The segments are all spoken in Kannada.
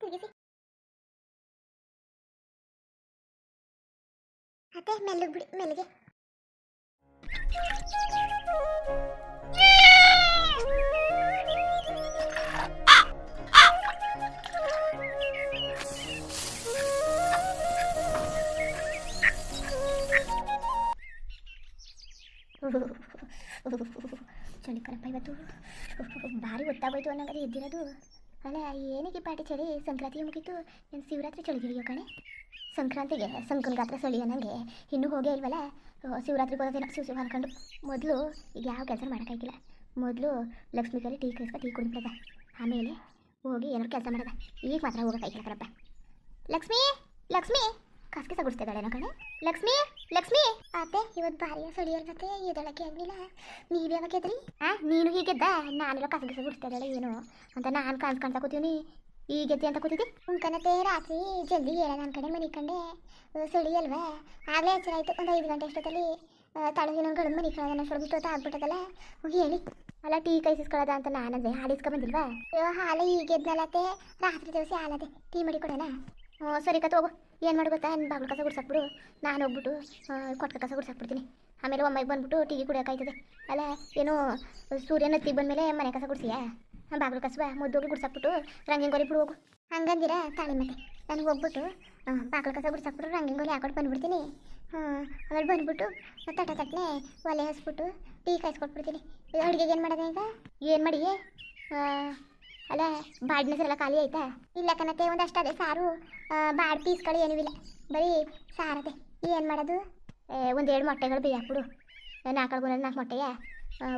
ತಿರುಗಿಸಿ ಅತ್ತೆ ಮೆಲ್ಲಗೆ ಬಿಡಿ ಮೆಲ್ಲಗೆ. ಚಳಿ ಕಣಪ್ಪ ಇವತ್ತು. ಭಾರಿ ಗೊತ್ತಾಗೋಯ್ತು ಅನ್ನಂಗಾರೆ ಎದ್ದಿರೋದು. ಅಲ್ಲ ಏನಕ್ಕೆ ಪಾಟಿ ಚಳಿ? ಸಂಕ್ರಾಂತಿ ಮುಗಿತು. ಏನು ಶಿವರಾತ್ರಿ ಚಳಿಗಿರಿಯೋ ಕಣೆ? ಸಂಕ್ರಾಂತಿಗೆ ಸಂಕನ ಗಾತ್ರ ಚಳಿ ಅನ್ನಂಗೆ ಇನ್ನೂ ಹೋಗೇ ಇಲ್ವಲ್ಲ? ಶಿವರಾತ್ರಿ ಹೋಗೋದೇನೋ ಶಿವ ಶಿವ ಅನ್ಕೊಂಡು ಮೊದಲು ಈಗ ಯಾವ ಕೆಲಸ ಮಾಡೋಕ್ಕಾಗಿಲ್ಲ ಮೊದಲು ಲಕ್ಷ್ಮೀ ಕಲಿ ಟೀ ಕಲಿಸ್ಕೊ ಟೀ ಕುಡಿಬಿಡದ ಆಮೇಲೆ ಹೋಗಿ ಏನಾರು ಕೆಲಸ ಮಾಡೋದ. ಈಗ ಮಾತ್ರ ಹೋಗೋಕ್ಕಾಗಿಲ್ಲ ಕಣಪ್ಪ ಲಕ್ಷ್ಮಿ ಲಕ್ಷ್ಮಿ! ಕಸ ಕಸ ಗುಡಿಸ್ತಿದ್ದಾಳೇನೋ ಕಣೆ? ಲಕ್ಷ್ಮಿ ಲಕ್ಷ್ಮಿ! ಅತ್ತೆ ಇವತ್ತು ಭಾರಿ ಸಡಿಯಲ್ ಮತ್ತೆ ಎದಳಕ್ಕೆ ಆಗಲಿಲ್ಲ. ನೀವು ಯಾವಾಗ ಎದ್ರಿ? ಆ, ನೀನು ಹೀಗೆದ್ದ? ನಾನೆಲ್ಲ ಕಸ ಕಸ ಗುಡಿಸ್ತಿದ್ದಾಳೆ ಏನು? ಅಂತ ನಾನು ಕಾಣಿಸ್ ಕಾಣ್ತಾ ಕೂತೀವಿ ಈಗೆದ್ದೆ ಅಂತ ಕೂತಿದ್ದೆ? ಉಂಕನತೆ ರಾತ್ರಿ ಜಲ್ದಿ ಹೇಳ ನನ್ನ ಕಡೆ ಮನೆ ಕಂಡೆ. ಸಡಿ ಅಲ್ವಾ? ಆಗಲೇ ಎಚ್ಚರ ಒಂದು ಐದು ಗಂಟೆ ಅಷ್ಟೊತ್ತಲ್ಲಿ ತಳಗಿನ ಗಂಡು ಮನೆ ಕಳೆದ ಅಷ್ಟೊಳಗೆ ಇಷ್ಟೊತ್ತು ಆಗ್ಬಿಟ್ಟದಲ್ಲ. ಹೇಳಿ. ಅಲ್ಲ, ಟೀ ಕೈಸಿಸ್ಕೊಳ್ಳೋದ ಅಂತ ನಾನಂದೆ. ಹಾಲಿಸ್ಕೊ ಬಂದಿಲ್ವಾ? ಅಯ್ಯೋ, ಹಾಲು ಈಗೆದ್ನಲ್ಲತ್ತೆ ರಾತ್ರಿ ದಿವಸ ಹಾಲದೆ. ಟೀ ಮಾಡಿ ಕೊಡೋಣ. ಸರಿ ಕತ್ ಹೋಗು. ಏನು ಮಾಡಿ ಗೊತ್ತಾ? ನನ್ನ ಬಾಗಿಲು ಕಸ ಗುಡ್ಸಾಕ್ಬಿಡು. ನಾನು ಹೋಗ್ಬಿಟ್ಟು ಕೊಟ್ಟ ಕಸ ಗುಡ್ಸಾಕ್ಬಿಡ್ತೀನಿ. ಆಮೇಲೆ ಒಮ್ಮೆಗೆ ಬಂದ್ಬಿಟ್ಟು ಟೀ ಕುಡಿಯೋಕ್ಕಾಯ್ತದೆ ಅಲ್ಲ, ಏನು, ಸೂರ್ಯನ ಹತ್ತಿಗೆ ಬಂದಮೇಲೆ ಮನೆ ಕಸ ಗುಡ್ಸಿಯಾ? ಬಾಗಿಲು ಕಸ ಮುದ್ದೋಗಿ ಗುಡ್ಸಾಕ್ಬಿಟ್ಟು ರಂಗಿಂಗೋಲಿ ಬಿಡು ಹೋಗು. ಹಂಗಂದಿರ? ತಾಳಿ ಮತ್ತೆ. ನಾನು ಹೋಗ್ಬಿಟ್ಟು ಬಾಗಿಲು ಕಸ ಗುಡ್ಸಾಕ್ಬಿಟ್ಟು ರಂಗಿಂಗೋಲಿ ಹಾಕೊಂಡು ಬಂದ್ಬಿಡ್ತೀನಿ. ಹಾಂ, ಆಮೇಲೆ ಬಂದ್ಬಿಟ್ಟು ತಟ ತಟ್ಟನೆ ಒಲೆ ಹಸ್ಬಿಟ್ಟು ಟೀ ಕಾಯಿಸ್ಕೊಟ್ಬಿಡ್ತೀನಿ. ಅಡುಗೆಗೆ ಏನು ಮಾಡೋದು ಈಗ? ಏನು ಮಾಡಿ ಅಲ್ಲ, ಬಾಡಿನ ಸರೆಲ್ಲ ಖಾಲಿ ಆಯ್ತಾ? ಇಲ್ಲ ಕಣತೆ ಒಂದಷ್ಟು ಅದೇ ಸಾರು ಬಾಡ್ ಪೀಸ್ಗಳು ಏನೂ ಇಲ್ಲ. ಬರೀ ಸಾರದೆ ಏನು ಮಾಡೋದು? ಒಂದೆರಡು ಮೊಟ್ಟೆಗಳು ಬೇಯಾಕ್ಬಿಡು ನಾಲ್ಕು ನಾಲ್ಕು ಮೊಟ್ಟೆಯ?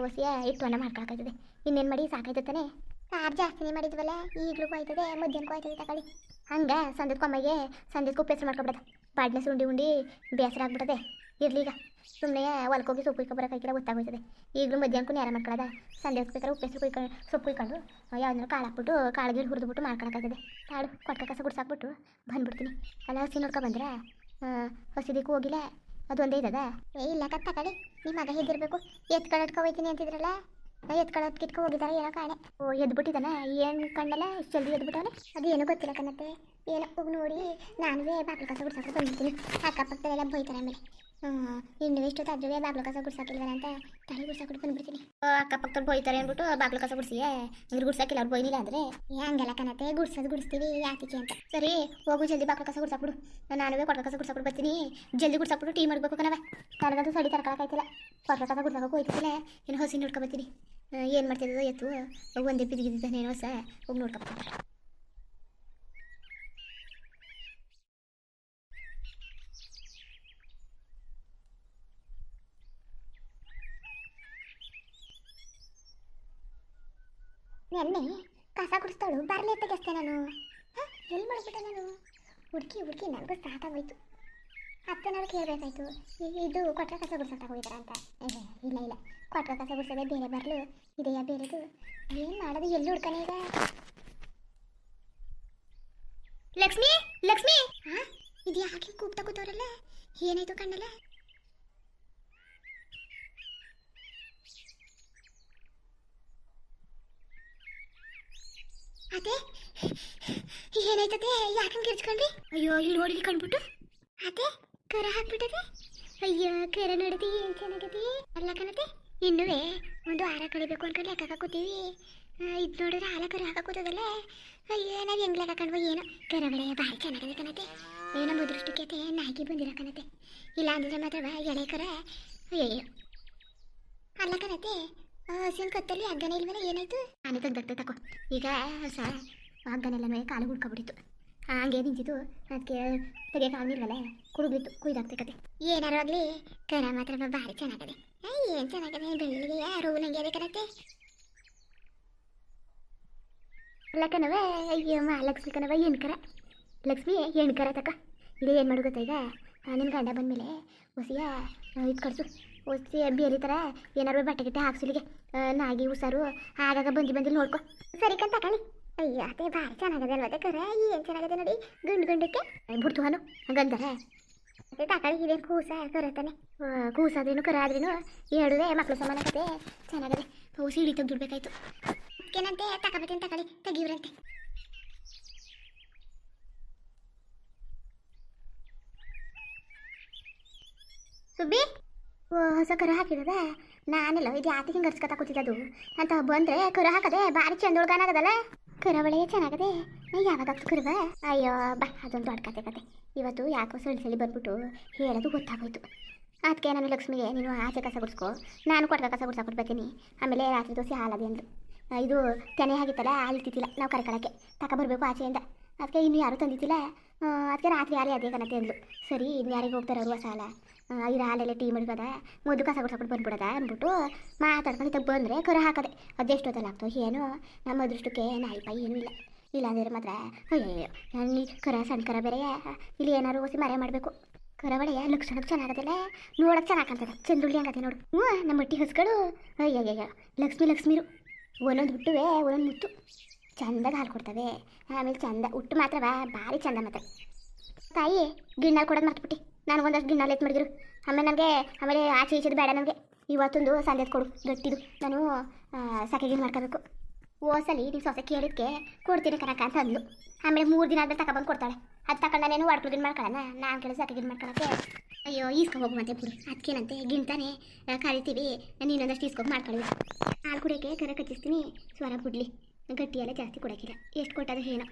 ಹೊಸಿಯ ಇಟ್ಟು ಅನ್ನ ಮಾಡ್ಕೊಳಕಾಯ್ತದೆ ಇನ್ನೇನು ಮಾಡಿ ಸಾಕಾಯ್ತಾನೆ ತಾನೆ? ಸಾರು ಜಾಸ್ತಿನೇ ಮಾಡಿದ್ವಲ್ಲ, ಈಗಲೂ ಆಯ್ತದೆ ಮಧ್ಯಾಹ್ನಕ್ಕೂ ಆಯ್ತದೆ ತಗೊಳ್ಳಿ. ಹಂಗೆ ಸಂದದ ಕೊಮ್ಮಗೆ ಸಂದದ ಉಪ್ಪು ಹೆಸರು ಮಾಡ್ಕೊಬಿಡೋದು. ಬಾಡ್ನೆಸ್ ಉಂಡಿ ಉಂಡಿ, ಬೇಸರ ಆಗ್ಬಿಡದೆ. ಇರ್ಲಿ ಈಗ. ಸುಮ್ಮನೆ ಹೊಲ್ಕೋಗಿ ಸೊಪ್ಪು ಕುಯ್ಕೊ ಬರೋಕ್ಕಾಗಿಲ್ಲ ಗೊತ್ತಾಗೋಯ್ತದೆ ಈಗಲೂ ಮಧ್ಯಾಹ್ನಕ್ಕೂ ನೇರ ಸಂಜೆ ಹೊತ್ಬೇಕಾದ್ರೆ ಉಪ್ಪು ಹೆಸರು ಕುಯ್ಕೊಂಡು ಸೊಪ್ಪು ಕುಯ್ಕೊಂಡು ಯಾವ್ದಾರು ಕಾಳು ಹಾಕ್ಬಿಟ್ಟು, ಕಾಳು ಗೀಳು ಹುರಿದ್ಬಿಟ್ಟು ಮಾಡ್ಕೊಳಕ್ಕಾಗ್ತದೆ ಕಾಳು ಕೊಟ್ಟ ಕಸ ಗುಡ್ಸಾಕ್ಬಿಟ್ಟು ಬಂದ್ಬಿಡ್ತೀನಿ. ಅಲ್ಲ, ಹಸಿ ನೋಡ್ಕೊ ಬಂದ್ರೆ? ಹಸಿದಕ್ಕೂ ಹೋಗಿಲ್ಲ? ಅದೊಂದೇ ಇದ್ದದ ಏ, ಇಲ್ಲ ಕತ್ತ ಕಡೆ ನಿಮ್ಮ ಮಗ ಹೆದ್ದಿರ್ಬೇಕು. ಎತ್ಕೊಳ್ಳೋದ್ಕೊ ಹೋಯ್ತೀನಿ ಅಂತಿದ್ರಲ್ಲ? ಎತ್ಕೊಳ್ಳೋದು ಕಿಟ್ಕೊ ಹೋಗಿದ್ದಾರೆ ಏನೋ ಕಾಣೆ. ಓ ಎದ್ಬಿಟ್ಟಿದ್ದಾನ ಏನು ಕಣ್ಣಲ್ಲ ಇಷ್ಟು ಜಲ್ದಿ ಎದ್ಬಿಟ್ಟವನೆ? ಏನೂ ಗೊತ್ತಿಲ್ಲ ಕಣತ್ತೆ. ಏನೋ ಹೋಗಿ ನೋಡಿ, ನಾನುವೇ ಬಾಗಿಲು ಕಸ ಗುಡ್ಸಕ್ಕೆ ಬಂದಿರ್ತೀನಿ ಅಕ್ಕಪಕ್ಕದಲ್ಲೆಲ್ಲ ಬೈತಾರೆ ಆಮೇಲೆ. ಇನ್ನು ಎಷ್ಟು ತದ್ರುವೆ ಬಾಗ್ಲು ಕಸ ಗುಡ್ಸಾಕಿಲ್ವಲ್ಲ ಅಂತ ತಲೆ ಗುಡ್ಸಾಕ್ಬಿಟ್ಟು ಬಂದ್ಬಿಡ್ತೀನಿ. ಅಕ್ಕಪಕ್ಕದಲ್ಲಿ ಬೈತಾರೆ ಅಂದ್ಬಿಟ್ಟು ಬಾಗ್ಲು ಕಸ ಗುಡ್ಸಿಯೇ ಇವ್ರು ಗುಡ್ಸಾಕಿಲ್ಲ ಅವ್ರು ಬೈನಿಲ್ಲ ಅಂದರೆ? ಹಂಗೆಲ್ಲ ಕನತೆ ಗುಡ್ಸೋದು ಗುಡಿಸ್ತೀವಿ ಯಾತಿಕೆ ಅಂತ. ಸರಿ ಹೋಗು ಜಲ್ದಿ ಬಾಗ್ಲು ಕಸ ಗುಡ್ಸಾಕ್ಬಿಡು ನಾನುವೇ ಕೊಟ್ಟ ಕಸ ಗುಡ್ಸಾಕ್ಬಿಟ್ಟು ಬರ್ತೀನಿ. ಜಲ್ದಿ ಗುಡ್ಸಾಕ್ಬಿಟ್ಟು ಟೀ ಮಾಡಬೇಕು ಕಣವ ನನಗಂತೂ ಸಡಿ ತರ್ಕೊಳಕಾಯ್ತಿಲ್ಲ ಕೊಟ್ಟ ಕಸ ಗುಡ್ಸಾಕ ಹೋಯ್ತಿಲ್ಲ ಇನ್ನು ಹಸಿ ನೋಡ್ಕೊಬತ್ತೀನಿ ಏನು ಮಾಡ್ತಿದ್ದೋ ಎತ್ತು ಒಂದೇ ಬಿದ್ದಿದ್ದಾನೇನೋ ಹೊಸ ಹೋಗಿ ನೋಡ್ಕೊಬೇಕು ನೆನ್ನೆ ಕಸ ಗುಡಿಸ್ತಾಳು ಬರಲೇ ತೆಗೆಸ್ತೆ ನಾನು. ಎಲ್ಲಿ ಮಾಡ್ಬಿಟ್ಟೆ ನಾನು? ಹುಡುಕಿ ಹುಡುಕಿ ನನಗೂ ಸಾಕಾಗೋಯ್ತು ಅತ್ತನಾದ್ರು ಕೇಳಬೇಕಾಯ್ತು ಇದು ಕೊಟ್ರ ಕಸ ಗುಡ್ಸಕ್ಕೆ ಹೋಗಿದಾರ ಅಂತ. ಇಲ್ಲ ಇಲ್ಲ. ಕೊಟ್ರ ಕಸ ಗುಡ್ಸೋದೇ ಬೇರೆ ಬರಲು. ಇದೆಯಾ ಬೇರೆದು? ಏನು ಮಾಡೋದು? ಎಲ್ಲಿ ಹುಡ್ಕನೆ ಈಗ? ಲಕ್ಷ್ಮಿ ಲಕ್ಷ್ಮಿ! ಹಾಂ? ಇದು ಯಾಕೆ ಕೂಗ್ತಾ ಕೂತವ್ರಲ್ಲ? ಏನಾಯ್ತು ಕಣ್ಣಲ್ಲ? ಅದೇ ಏನಾಯ್ತದೆ ಯಾಕಂಗೆ ಕಿರ್ಚ್ಕೊಂಡ್ರಿ ಅಯ್ಯೋ ಇಲ್ಲಿ ನೋಡಿ ಕಂಡ್ಬಿಟ್ಟು ಅದೇ ಕರ ಹಾಕ್ಬಿಟ್ಟದೆ ಅಯ್ಯೋ ಕರ ನೋಡದಿ ಏನ್ ಚೆನ್ನಾಗದಿ ಅಲ್ಲ ಕಣತೆ ಇನ್ನುವೆ ಒಂದು ಹಾರ ಕಳಿಬೇಕು ಅನ್ಕೊಂಡು ಲೆಕ್ಕ ಹಾಕೋತೀವಿ. ಇದು ನೋಡಿದ್ರೆ ಹಾಲ ಕರ ಹಾಕೋತದಲ್ಲ ಅಯ್ಯೋ ನಾವು ಹೆಂಗ್ ಲೆಕ್ಕ ಕಂಡ್ವ ಏನೋ. ಕರ ಬೆಳೆ ಭಾರಿ ಚೆನ್ನಾಗಿದೆ ಕಣತೆ ಏನೋ ನಮ್ಮ ಅದೃಷ್ಟಕ್ಕೆ ನಾಯಿಗೆ ಬಂದಿರೋ ಕಣತೆ ಇಲ್ಲ ಅಂದ್ರೆ ಮಾತ್ರ ಎಳೆ ಕರ. ಅಯ್ಯೋ ಅಲ್ಲ ಕಣತೆ ಹಸಿನ ಕತ್ತಲ್ಲಿ ಹಗ್ಗನ ಇಲ್ವಲ್ಲ ಏನಾಯ್ತು? ನಾನೇ ತೆಗ್ದಾಗ್ತದೆ ತಕೋ. ಈಗ ಸ ಹಗ್ಗನೆಲ್ಲ ಕಾಲು ಹುಡ್ಕೊಬಿಟ್ಟಿತ್ತು. ಹಂಗೆ ನಿಂತಿತು ಅದಕ್ಕೆ ತೆಗಿಯಕ್ಕೆ ಆಗಿಲ್ವಲ್ಲ ಕುಯ್ದಾಗ್ತೆ ಕತೆ. ಏನಾರು ಆಗಲಿ ಕರ ಮಾತ್ರ ಭಾರಿ ಚೆನ್ನಾಗದೆ. ಏನು ಚೆನ್ನಾಗಿದೆ? ಬೆಳ್ಳಿಗೆ ಯಾರು ನಂಗೆ ಅದೇ ಕಣತೆ ಅಲ್ಲ ಕಣವ ಅಯ್ಯೋ ಮಹಾಲಕ್ಷ್ಮಿ ಏನು ಎಣ್ಕರ ಲಕ್ಷ್ಮಿ ಕರ ತಕ. ಇದು ಏನು ಮಾಡು ಗೊತ್ತಾ ಈಗ? ನಿನ್ನ ಗಂಡ ಬಂದಮೇಲೆ ಹೊಸಿಯ ಇದು ಕಳಿಸು ಉಸಿ ಬೇರೆ ಥರ ಏನಾರು ಬಟ್ಟೆ ಗಿಟ್ಟೆ ಹಾಕ್ಸಲಿಗೆ ನಾಗಿ ಉಸಾರು ಆಗಾಗ ಬಂದು ಬಂದು ನೋಡ್ಕೊ. ಸರಿ ಕಂತ ಕಣಿ ಅಯ್ಯ ಅದೇ ಭಾರಿ ಚೆನ್ನಾಗದೆ ಅಲ್ವದೆ ಕರೆ? ಏನು ಚೆನ್ನಾಗದೆ ನೋಡಿ ಗುಂಡು ಗುಂಡಕ್ಕೆ. ಬಿಡ್ತು ಹನು ಹಂಗಂತಾರೆ ಅದೇ ತಾಕಳಿ ಇದೇನು ಕೂಸ ಕರತಾನೆ. ಕೂಸಾದ್ರೇನು ಕರೆ ಆದ್ರೇನು ಹೇಳುವೆ ಮಕ್ಕಳು ಸಮಾನ ಕತೆ. ಚೆನ್ನಾಗದೆ. ಕೂಸಿ ಇಳಿ ತೆಗ್ದುಡ್ಬೇಕಾಯ್ತು ಏನಂತೆ ತಗೋಬೇಕಂತ ತಕಳಿ ತೆಗಿವ್ರಂತೆ ಸುಬ್ಬಿ? ಹೊಸ ಕರು ಹಾಕಿರೋದ? ನಾನೆಲ್ಲ ಇದು ಯಾತಿಗೆ ಹಿಂಗೆ ಕೂತಿದ್ದದು ಅಂತ ಬಂದ್ರೆ ಕರು ಹಾಕದೆ ಭಾರಿ ಚಂದೊಳ್ಗಾನಾಗದಲ್ಲ ಕರಾವಳಿ ಚೆನ್ನಾಗದೆ. ನಾ ಯಾವಾಗ ಕರುವ? ಅಯ್ಯೋ, ಬಾ, ಅದೊಂದು ದೊಡ್ಡ ಕತೆ ಕತೆ. ಇವತ್ತು ಯಾಕೋ ಸಳಿ ಸಳಿ ಬಂದ್ಬಿಟ್ಟು ಹೇಳೋದು ಗೊತ್ತಾಗೋಯ್ತು. ಅದಕ್ಕೆ ನಾನು ಲಕ್ಷ್ಮಿಗೆ ನೀನು ಆಚೆ ಕಸ ಗುಡ್ಸ್ಕೊ. ನಾನು ಕೊಡ್ಕ ಕಸ ಗುಡ್ಸಕ್ಕೆ ಬರ್ತೀನಿ. ಆಮೇಲೆ ರಾತ್ರಿ ದೋಸೆ ಹಾಲದೆ ಅಂದ್ರು. ಇದು ತೆನೆ ಆಗಿತ್ತಲ್ಲ, ಹಾಲು ಇತ್ತಿತ್ತಿಲ್ಲ ನಾವು ಕರ್ಕೊಳಕ್ಕೆ. ತಗೊಬರ್ಬೇಕು ಆಚೆಯಿಂದ. ಅದಕ್ಕೆ ಇನ್ನು ಯಾರು ತಂದಿದ್ದಿಲ್ಲ. ಅದಕ್ಕೆ ರಾತ್ರಿ ಯಾರೇ ಅದೇ ಕನತೆ ಅಂದ್ಲು ಸರಿ, ಇನ್ನು ಯಾರಿಗೆ ಹೋಗ್ತಾರೆ ಅವರು ಸಾಲ. ಇರೋ ಹಾಲೆಲ್ಲ ಟೀ ಮಡ್ಗದ ಮೊದಲು ಕಸ ಗುಡ್ಸಕ್ಬಿಟ್ಟು ಬಂದ್ಬಿಡದ ಅಂದ್ಬಿಟ್ಟು ಮಾತಾಡ್ಕೊಂಡು ಇತ್ತ ಬಂದರೆ ಕರ ಹಾಕದೆ. ಅದೆಷ್ಟೊತ್ತಲ್ಲ ಆಗ್ತೋ ಏನೋ, ನಮ್ಮ ಅದೃಷ್ಟಕ್ಕೆ ನಾಯಿ ಪಾಯಿ ಏನೂ ಇಲ್ಲ. ಅಂದ್ರೆ ಮಾತ್ರ ಅಯ್ಯೋ ನಾನು ಕರ, ಸಣ್ಣ ಕರ ಬೇರೆ ಇಲ್ಲಿ ಏನಾದ್ರು ಓಸಿ ಮರೆ ಮಾಡಬೇಕು. ಕರಾವಳಿಯ ಲಕ್ಷಣಕ್ಕೆ ಚೆನ್ನಾಗದಿಲ್ಲ? ನೋಡಕ್ಕೆ ಚೆನ್ನಾಗಿ ಕಾಣ್ತದೆ ಚಂದುಳ್ಳಿ ಹಂಗದೆ ನೋಡು. ಹ್ಞೂ, ನಮ್ಮ ಮಟ್ಟಿ ಹಸ್ಗಳು. ಅಯ್ಯಯ್ಯ ಲಕ್ಷ್ಮಿ, ಲಕ್ಷ್ಮೀರು. ಒಂದೊಂದು ಬಿಟ್ಟುವೆ ಒಂದೊಂದು ಮುತ್ತು. ಚಂದಾಗ ಹಾಲು ಕೊಡ್ತವೆ. ಆಮೇಲೆ ಚಂದ ಉಟ್ಟು ಮಾತ್ರ ಭಾರಿ ಚಂದ ಮಾತ್ರ. ತಾಯಿ ಗಿಣ್ಣಲ್ಲಿ ಕೊಡೋದು ಮರ್ತ್ಬಿಟ್ಟು. ನಾನು ಒಂದಷ್ಟು ಗಿಣ್ಣ ಎತ್ತು ಮಾಡಿದ್ರು ಆಮೇಲೆ ನನಗೆ ಆಮೇಲೆ ಆಚೆ ಈಚೆದು ಬೇಡ ನನಗೆ ಇವತ್ತೊಂದು ಸಂಜೆ ಕೊಡು ಗಟ್ಟಿದು ನಾನು ಸಕೆ ಗಿಣ್ಣು ಮಾಡ್ಕೋಬೇಕು. ಓಸಲಿ ನೀವು ಸೊಸೆ ಕೇಳಿದ್ಕೆ ಕೊಡ್ತೀನಿ ಕನಕ ಅಂತ ಅಂದ್ಲು. ಆಮೇಲೆ ಮೂರು ದಿನ ಆದ್ಮೇಲೆ ತಗೊಬಂದು ಕೊಡ್ತಾಳೆ. ಅದು ತಗೊಂಡು ನಾನೇನು ಒಡ್ಕಲು ಗಿನ್ ಮಾಡ್ಕೊಳ್ಳೋಣ ನಾನು ಕೇಳಿ ಸಕೆ ಗಿನ್ ಮಾಡ್ಕೊಳಕ್ಕೆ. ಅಯ್ಯೋ ಈಸ್ಕೊ ಹೋಗುವಂತೆ ಬಿಡು ಅದಕ್ಕೇನಂತೆ ಗಿಣ್ತಾನೆ ಕರಿತೀವಿ. ನಾನು ಇನ್ನೊಂದಷ್ಟು ಈಸ್ಕೊಂಡು ಮಾಡ್ಕೊಳ್ಳಿ. ಹಾಲು ಕುಡಿಯೋಕ್ಕೆ ಕರ ಕಚ್ಚಿಸ್ತೀನಿ. ಸ್ವರ ಬಿಡ್ಲಿ. ಗಟ್ಟಿಯೆಲ್ಲ ಜಾಸ್ತಿ ಕೊಡೋಕ್ಕಿಲ್ಲ ಎಷ್ಟು ಕೊಟ್ಟದು ಏನೋ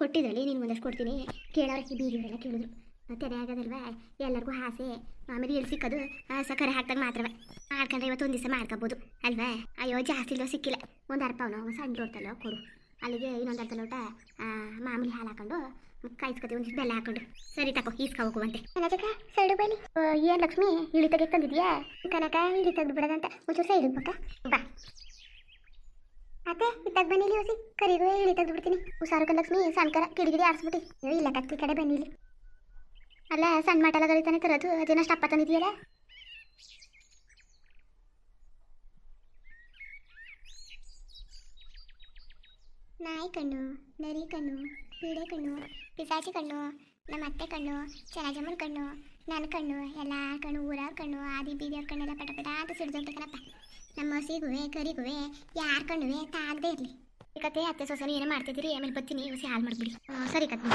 ಕೊಟ್ಟಿದ್ರಲ್ಲಿ ನೀನು ಒಂದಷ್ಟು ಕೊಡ್ತೀನಿ. ಕೇಳೋರಕ್ಕೆ ಬೀದಿಯವರೆಲ್ಲ ಕೇಳಿದ್ರು. ತೆರೆ ಆಗೋದಲ್ವಾ? ಎಲ್ಲರಿಗೂ ಆಸೆ. ಆಮೇಲೆ ಎಲ್ಲಿ ಸಿಕ್ಕದು ಸಕ್ಕರೆ ಹಾಕ್ದಾಗ ಮಾತ್ರವೇ. ಮಾಡ್ಕೊಂಡ್ರೆ ಇವತ್ತು ಒಂದು ದಿವಸ ಮಾಡ್ಕೋಬೋದು, ಅಲ್ವಾ? ಅಯ್ಯೋ, ಜಾಸ್ತಿ ಇಲ್ಲೋ ಸಿಕ್ಕಿಲ್ಲ. ಒಂದು ಅರ್ಪವನ ಸಣ್ಣ ಲೋಟಲ್ಲೋ ಕೊಡು. ಅಲ್ಲಿಗೆ ಇನ್ನೊಂದು ಅರ್ಧ ಲೋಟ ಮಾಮೂಲಿ ಹಾಲು ಹಾಕೊಂಡು ಕಾಯಿಸ್ಕೊತೀವಿ ಒಂದಿಷ್ಟು ಬೆಲ್ಲ ಹಾಕೊಂಡು. ಸರಿ ತಗೋ ಈಸ್ಕೊ ಹೋಗುವಂತೆ. ಕನಕ ಸೈಡು ಬನ್ನಿ. ಏನು ಲಕ್ಷ್ಮಿ, ಇಳಿ ತೆಗೆದು ತಂದಿದ್ಯಾ? ಕನಕ, ಇಳಿ ತೆಗೆದು ಬಿಡೋದಂತ. ಒಂಚೂರು ಸೈಡು ಪಕ್ಕ ಬಾ. ಅತ್ತೆ, ಇತ್ತಾಗ ಬನ್ನಿ ಇಲ್ಲಿ ಹೊಸಿ. ಕರಿಗೂ ಇಳಿ ತೆಗೆದು ಬಿಡ್ತೀನಿ. ಹುಷಾರು ಲಕ್ಷ್ಮಿ, ಸಣ್ಣ ಕರ ಕಿಡಿಗಿರಿ ಆಡಿಸ್ಬಿಟ್ಟು. ಅಯ್ಯೋ, ಇಲ್ಲ ಕತ್ತಿ ಕಡೆ ಬನ್ನಿ ಅಲ್ಲ, ಸಣ್ಣ ಮಟಲ ಗರಿತಾನೆ ತರೋದು ಅದೇನಷ್ಟು ಅಪ್ಪ ತಂದಿದೆಯಲ್ಲ? ನಾಯಿ ಕಣ್ಣು, ನರಿ ಕಣ್ಣು, ಪೀಡೆ ಕಣ್ಣು, ಪಿಸಾಚಿ ಕಣ್ಣು, ನಮ್ಮ ಅತ್ತೆ ಕಣ್ಣು ಚೆನ್ನಾಜಮ್ಮನ ಕಣ್ಣು ನನ್ನ ಕಣ್ಣು, ಎಲ್ಲ ಕಣ್ಣು ಊರ ಕಣ್ಣು, ಆದಿ ಬೀದಿಯವ್ರ ಕಣ್ಣೆಲ್ಲ ಪಟ ಪಟ ಅಂತ ಸಿಡ್ದೋಗ್ತ ಕಣಪ್ಪ. ನಮ್ಮ ಹಸಿಗುವೆ ಕರಿಗುವೆ, ಯಾರ ಕಣ್ಣುವೆ ತಾಗದೇ ಇರಲಿ. ಕತೆ ಅತ್ತೆ ಸೊಸೆನೂ ಏನೋ ಮಾಡ್ತಿದ್ದೀರಿ, ಆಮೇಲೆ ಬರ್ತೀನಿ ಹುಸಿ ಹಾಲು ಮಾಡಿಬಿಡಿ. ಸರಿ ಕತೆ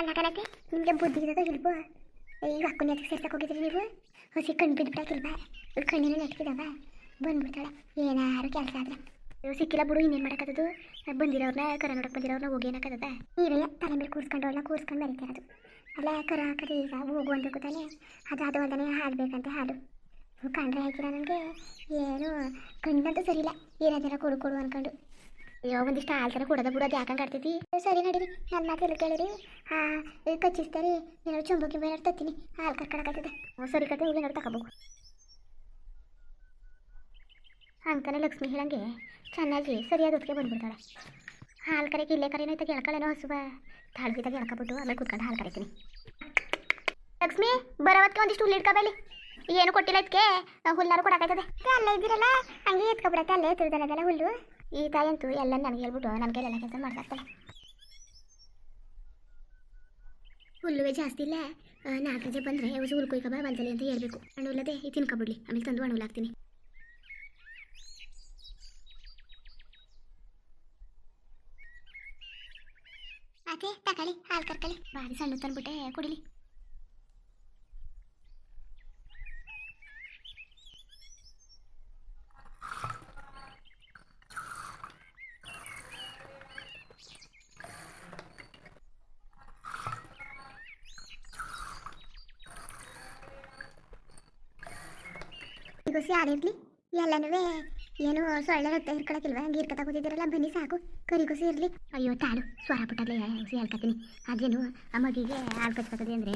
ಅಲ್ಲ ನಿಮ್ಗೆ ಬುದ್ಧಿ ಇರೋದು ಇಲ್ವೋ? ಈಗ ಅಕ್ಕನ ಹತ್ರ ಸೇರ್ಸಕ್ಕೆ ಹೋಗಿದ್ರಿ ನೀವು? ಹೊಸಿ ಕಣ್ಣು ಬಿದ್ದುಬಿಟ್ಟಾಕಿಲ್ವಾ ಕಣ್ಣಿನ ನೆಟ್ಕಿದವ ಬಂದ್ಬಿಡ್ತಾಳೆ. ಏನಾರು ಕೆಲಸ ಆದ್ರೆ. ಇವ್ ಸಿಕ್ಕಿಲ್ಲ ಬಿಡು, ಇನ್ನೇನು ಮಾಡೋಕ್ಕದು ಬಂದಿರೋರ್ನ, ಕರ ನೋಡಕ್ಕೆ ಬಂದಿರೋರ್ನ ಹೋಗಿ ಏನಕ್ಕದ ನೀವೇ ತಲೆ ಮೇಲೆ ಕೂರಿಸ್ಕೊಂಡು ಅವ್ರನ್ನ ಕೂರ್ಸ್ಕೊಂಡು ಮರಿತಿರೋದು. ಅಲ್ಲ, ಕರ ಹಾಕದೆ ಈಗ ಹೋಗು ಅನ್ಬೇಕು ತಾನೆ ಅದು ಅದು ಅಲ್ಲದೆ ಹಾಲು ಬೇಕಂತೆ ಹಾಲು. ಕಂಡ್ರೆ ಹಾಕಿಲ್ಲ ನನಗೆ. ಏನು, ಕಣ್ಣಂತೂ ಸರಿ ಇಲ್ಲ ಏನಾದರೂ ಕೊಡು ಕೊಡು ಅನ್ಕೊಂಡು. ಅಯ್ಯೋ, ಒಂದಿಷ್ಟು ಆಲ್ತರ ಕೊಡೋದ ಬಿಡೋದು ಯಾಕಂಗೆ ಆಡ್ತೈತಿ ಸರಿ ನಡೀರಿ ನನ್ನ ಮಾತು ಎಲ್ಲ ಕೇಳಿರಿ. ಹಾಂ ಕಚ್ಚಿಸ್ತಾರೆ ಏನಾದ್ರು ಚೊಂಬು ಗಿಂಬು ಏನಾದ್ರು ತತ್ತೀನಿ. ಹಾಲು ಕರ್ಕೊಳಕತ್ತದೆ ಸರಿ ಕತೆ ಹೋಗಿ ಏನಾದ್ರು ತಗೋಬೇಕು ಅಂಕನ ಲಕ್ಷ್ಮಿ ಹೇಳಂಗೆ ಚೆನ್ನಾಗಿ ಸರಿಯಾದ ಹೊತ್ತಿಗೆ ಬಂದ್ಬಿಡ್ತಾಳೆ. ಹಾಲು ಕರೆಗೆ ಇಲ್ಲೇ ಕರೆನೋ ಇತ್ತಾಗ ಎಳ್ಕೊಳ್ಳೇನೋ ಹಸುವ. ತಾಳ್ಗಿದಾಗ ಎಳ್ಕೊಬಿಟ್ಟು ಆಮೇಲೆ ಕುತ್ಕೊಂಡು ಹಾಲು ಕರಿತೀನಿ. ಲಕ್ಷ್ಮಿ, ಬರೋವತ್ಗೆ ಒಂದಿಷ್ಟು ಹುಲ್ಲು ಇಟ್ಕೋಬೇಲಿ ಏನು ಕೊಟ್ಟಿಲ್ಲ ಇದಕ್ಕೆ ಹುಲ್ಲಾರು ಕೊಡಕಾಯ್ತದೆ ಅಲ್ಲೇ ಇದ್ದೀರಲ್ಲ, ಹಂಗೆ ಎತ್ಕೊಬಿಡತ್ತೆ, ಅಲ್ಲೇ ತಿರುದಲ್ಲದಲ್ಲ ಹುಲ್ಲು. ಈ ತಾಯಂತೂ ಎಲ್ಲ ನನಗೆ ಹೇಳ್ಬಿಟ್ಟು ನನ್ನ ಕೈಲೆಲ್ಲ ಕೆಲಸ ಮಾಡ್ತಾಳೆ ಹುಲ್ಲುವೆ ಜಾಸ್ತಿ ಇಲ್ಲ. ನಾಲ್ಕು ಬಂದರೆ ಹೊಸ ಹುಲ್ ಕೊಯ್ಕೊಬ ಬಂತಲಿ ಅಂತ ಹೇಳಬೇಕು. ಹಣ್ಣು ಇಲ್ಲದೆ ಈ ತಿನ್ಕೊಬಿಡ್ಲಿ ಆಮೇಲೆ ತಂದು ಹಣ್ಣು ಹಾಕ್ತೀನಿ ಅದೇ ತಗೊಳ್ಳಿ ಹಾಲು ಕರ್ಕೊಳ್ಳಿ ಭಾರಿ ಸಣ್ಣ ತಂದ್ಬಿಟ್ಟೆ, ಕುಡಿಲಿ. ಗುಸಿ ಆಡಿರ್ಲಿ ಎಲ್ಲನೂ ಏನು ಸೊಳ್ಳೆ ರಕ್ತ ಹಿಡ್ಕೊಳಕಿಲ್ವ? ಹಂಗೆ ಹಿರ್ಕೊತಾ ಕೂತಿದ್ದೀರಲ್ಲ, ಬನ್ನಿ ಸಾಕು. ಕರಿಗುಸಿ ಇರಲಿ. ಅಯ್ಯೋ, ತಾಳು. ಸ್ವರ ಬಿಟ್ಟಲ್ಲೇ ಹುಸಿ ಹೇಳ್ಕತ್ತೀನಿ. ಅದೇನು, ಆ ಮಗಿಗೆ ಹಾಲು ಕಚ್ಕೊತದೆ ಅಂದರೆ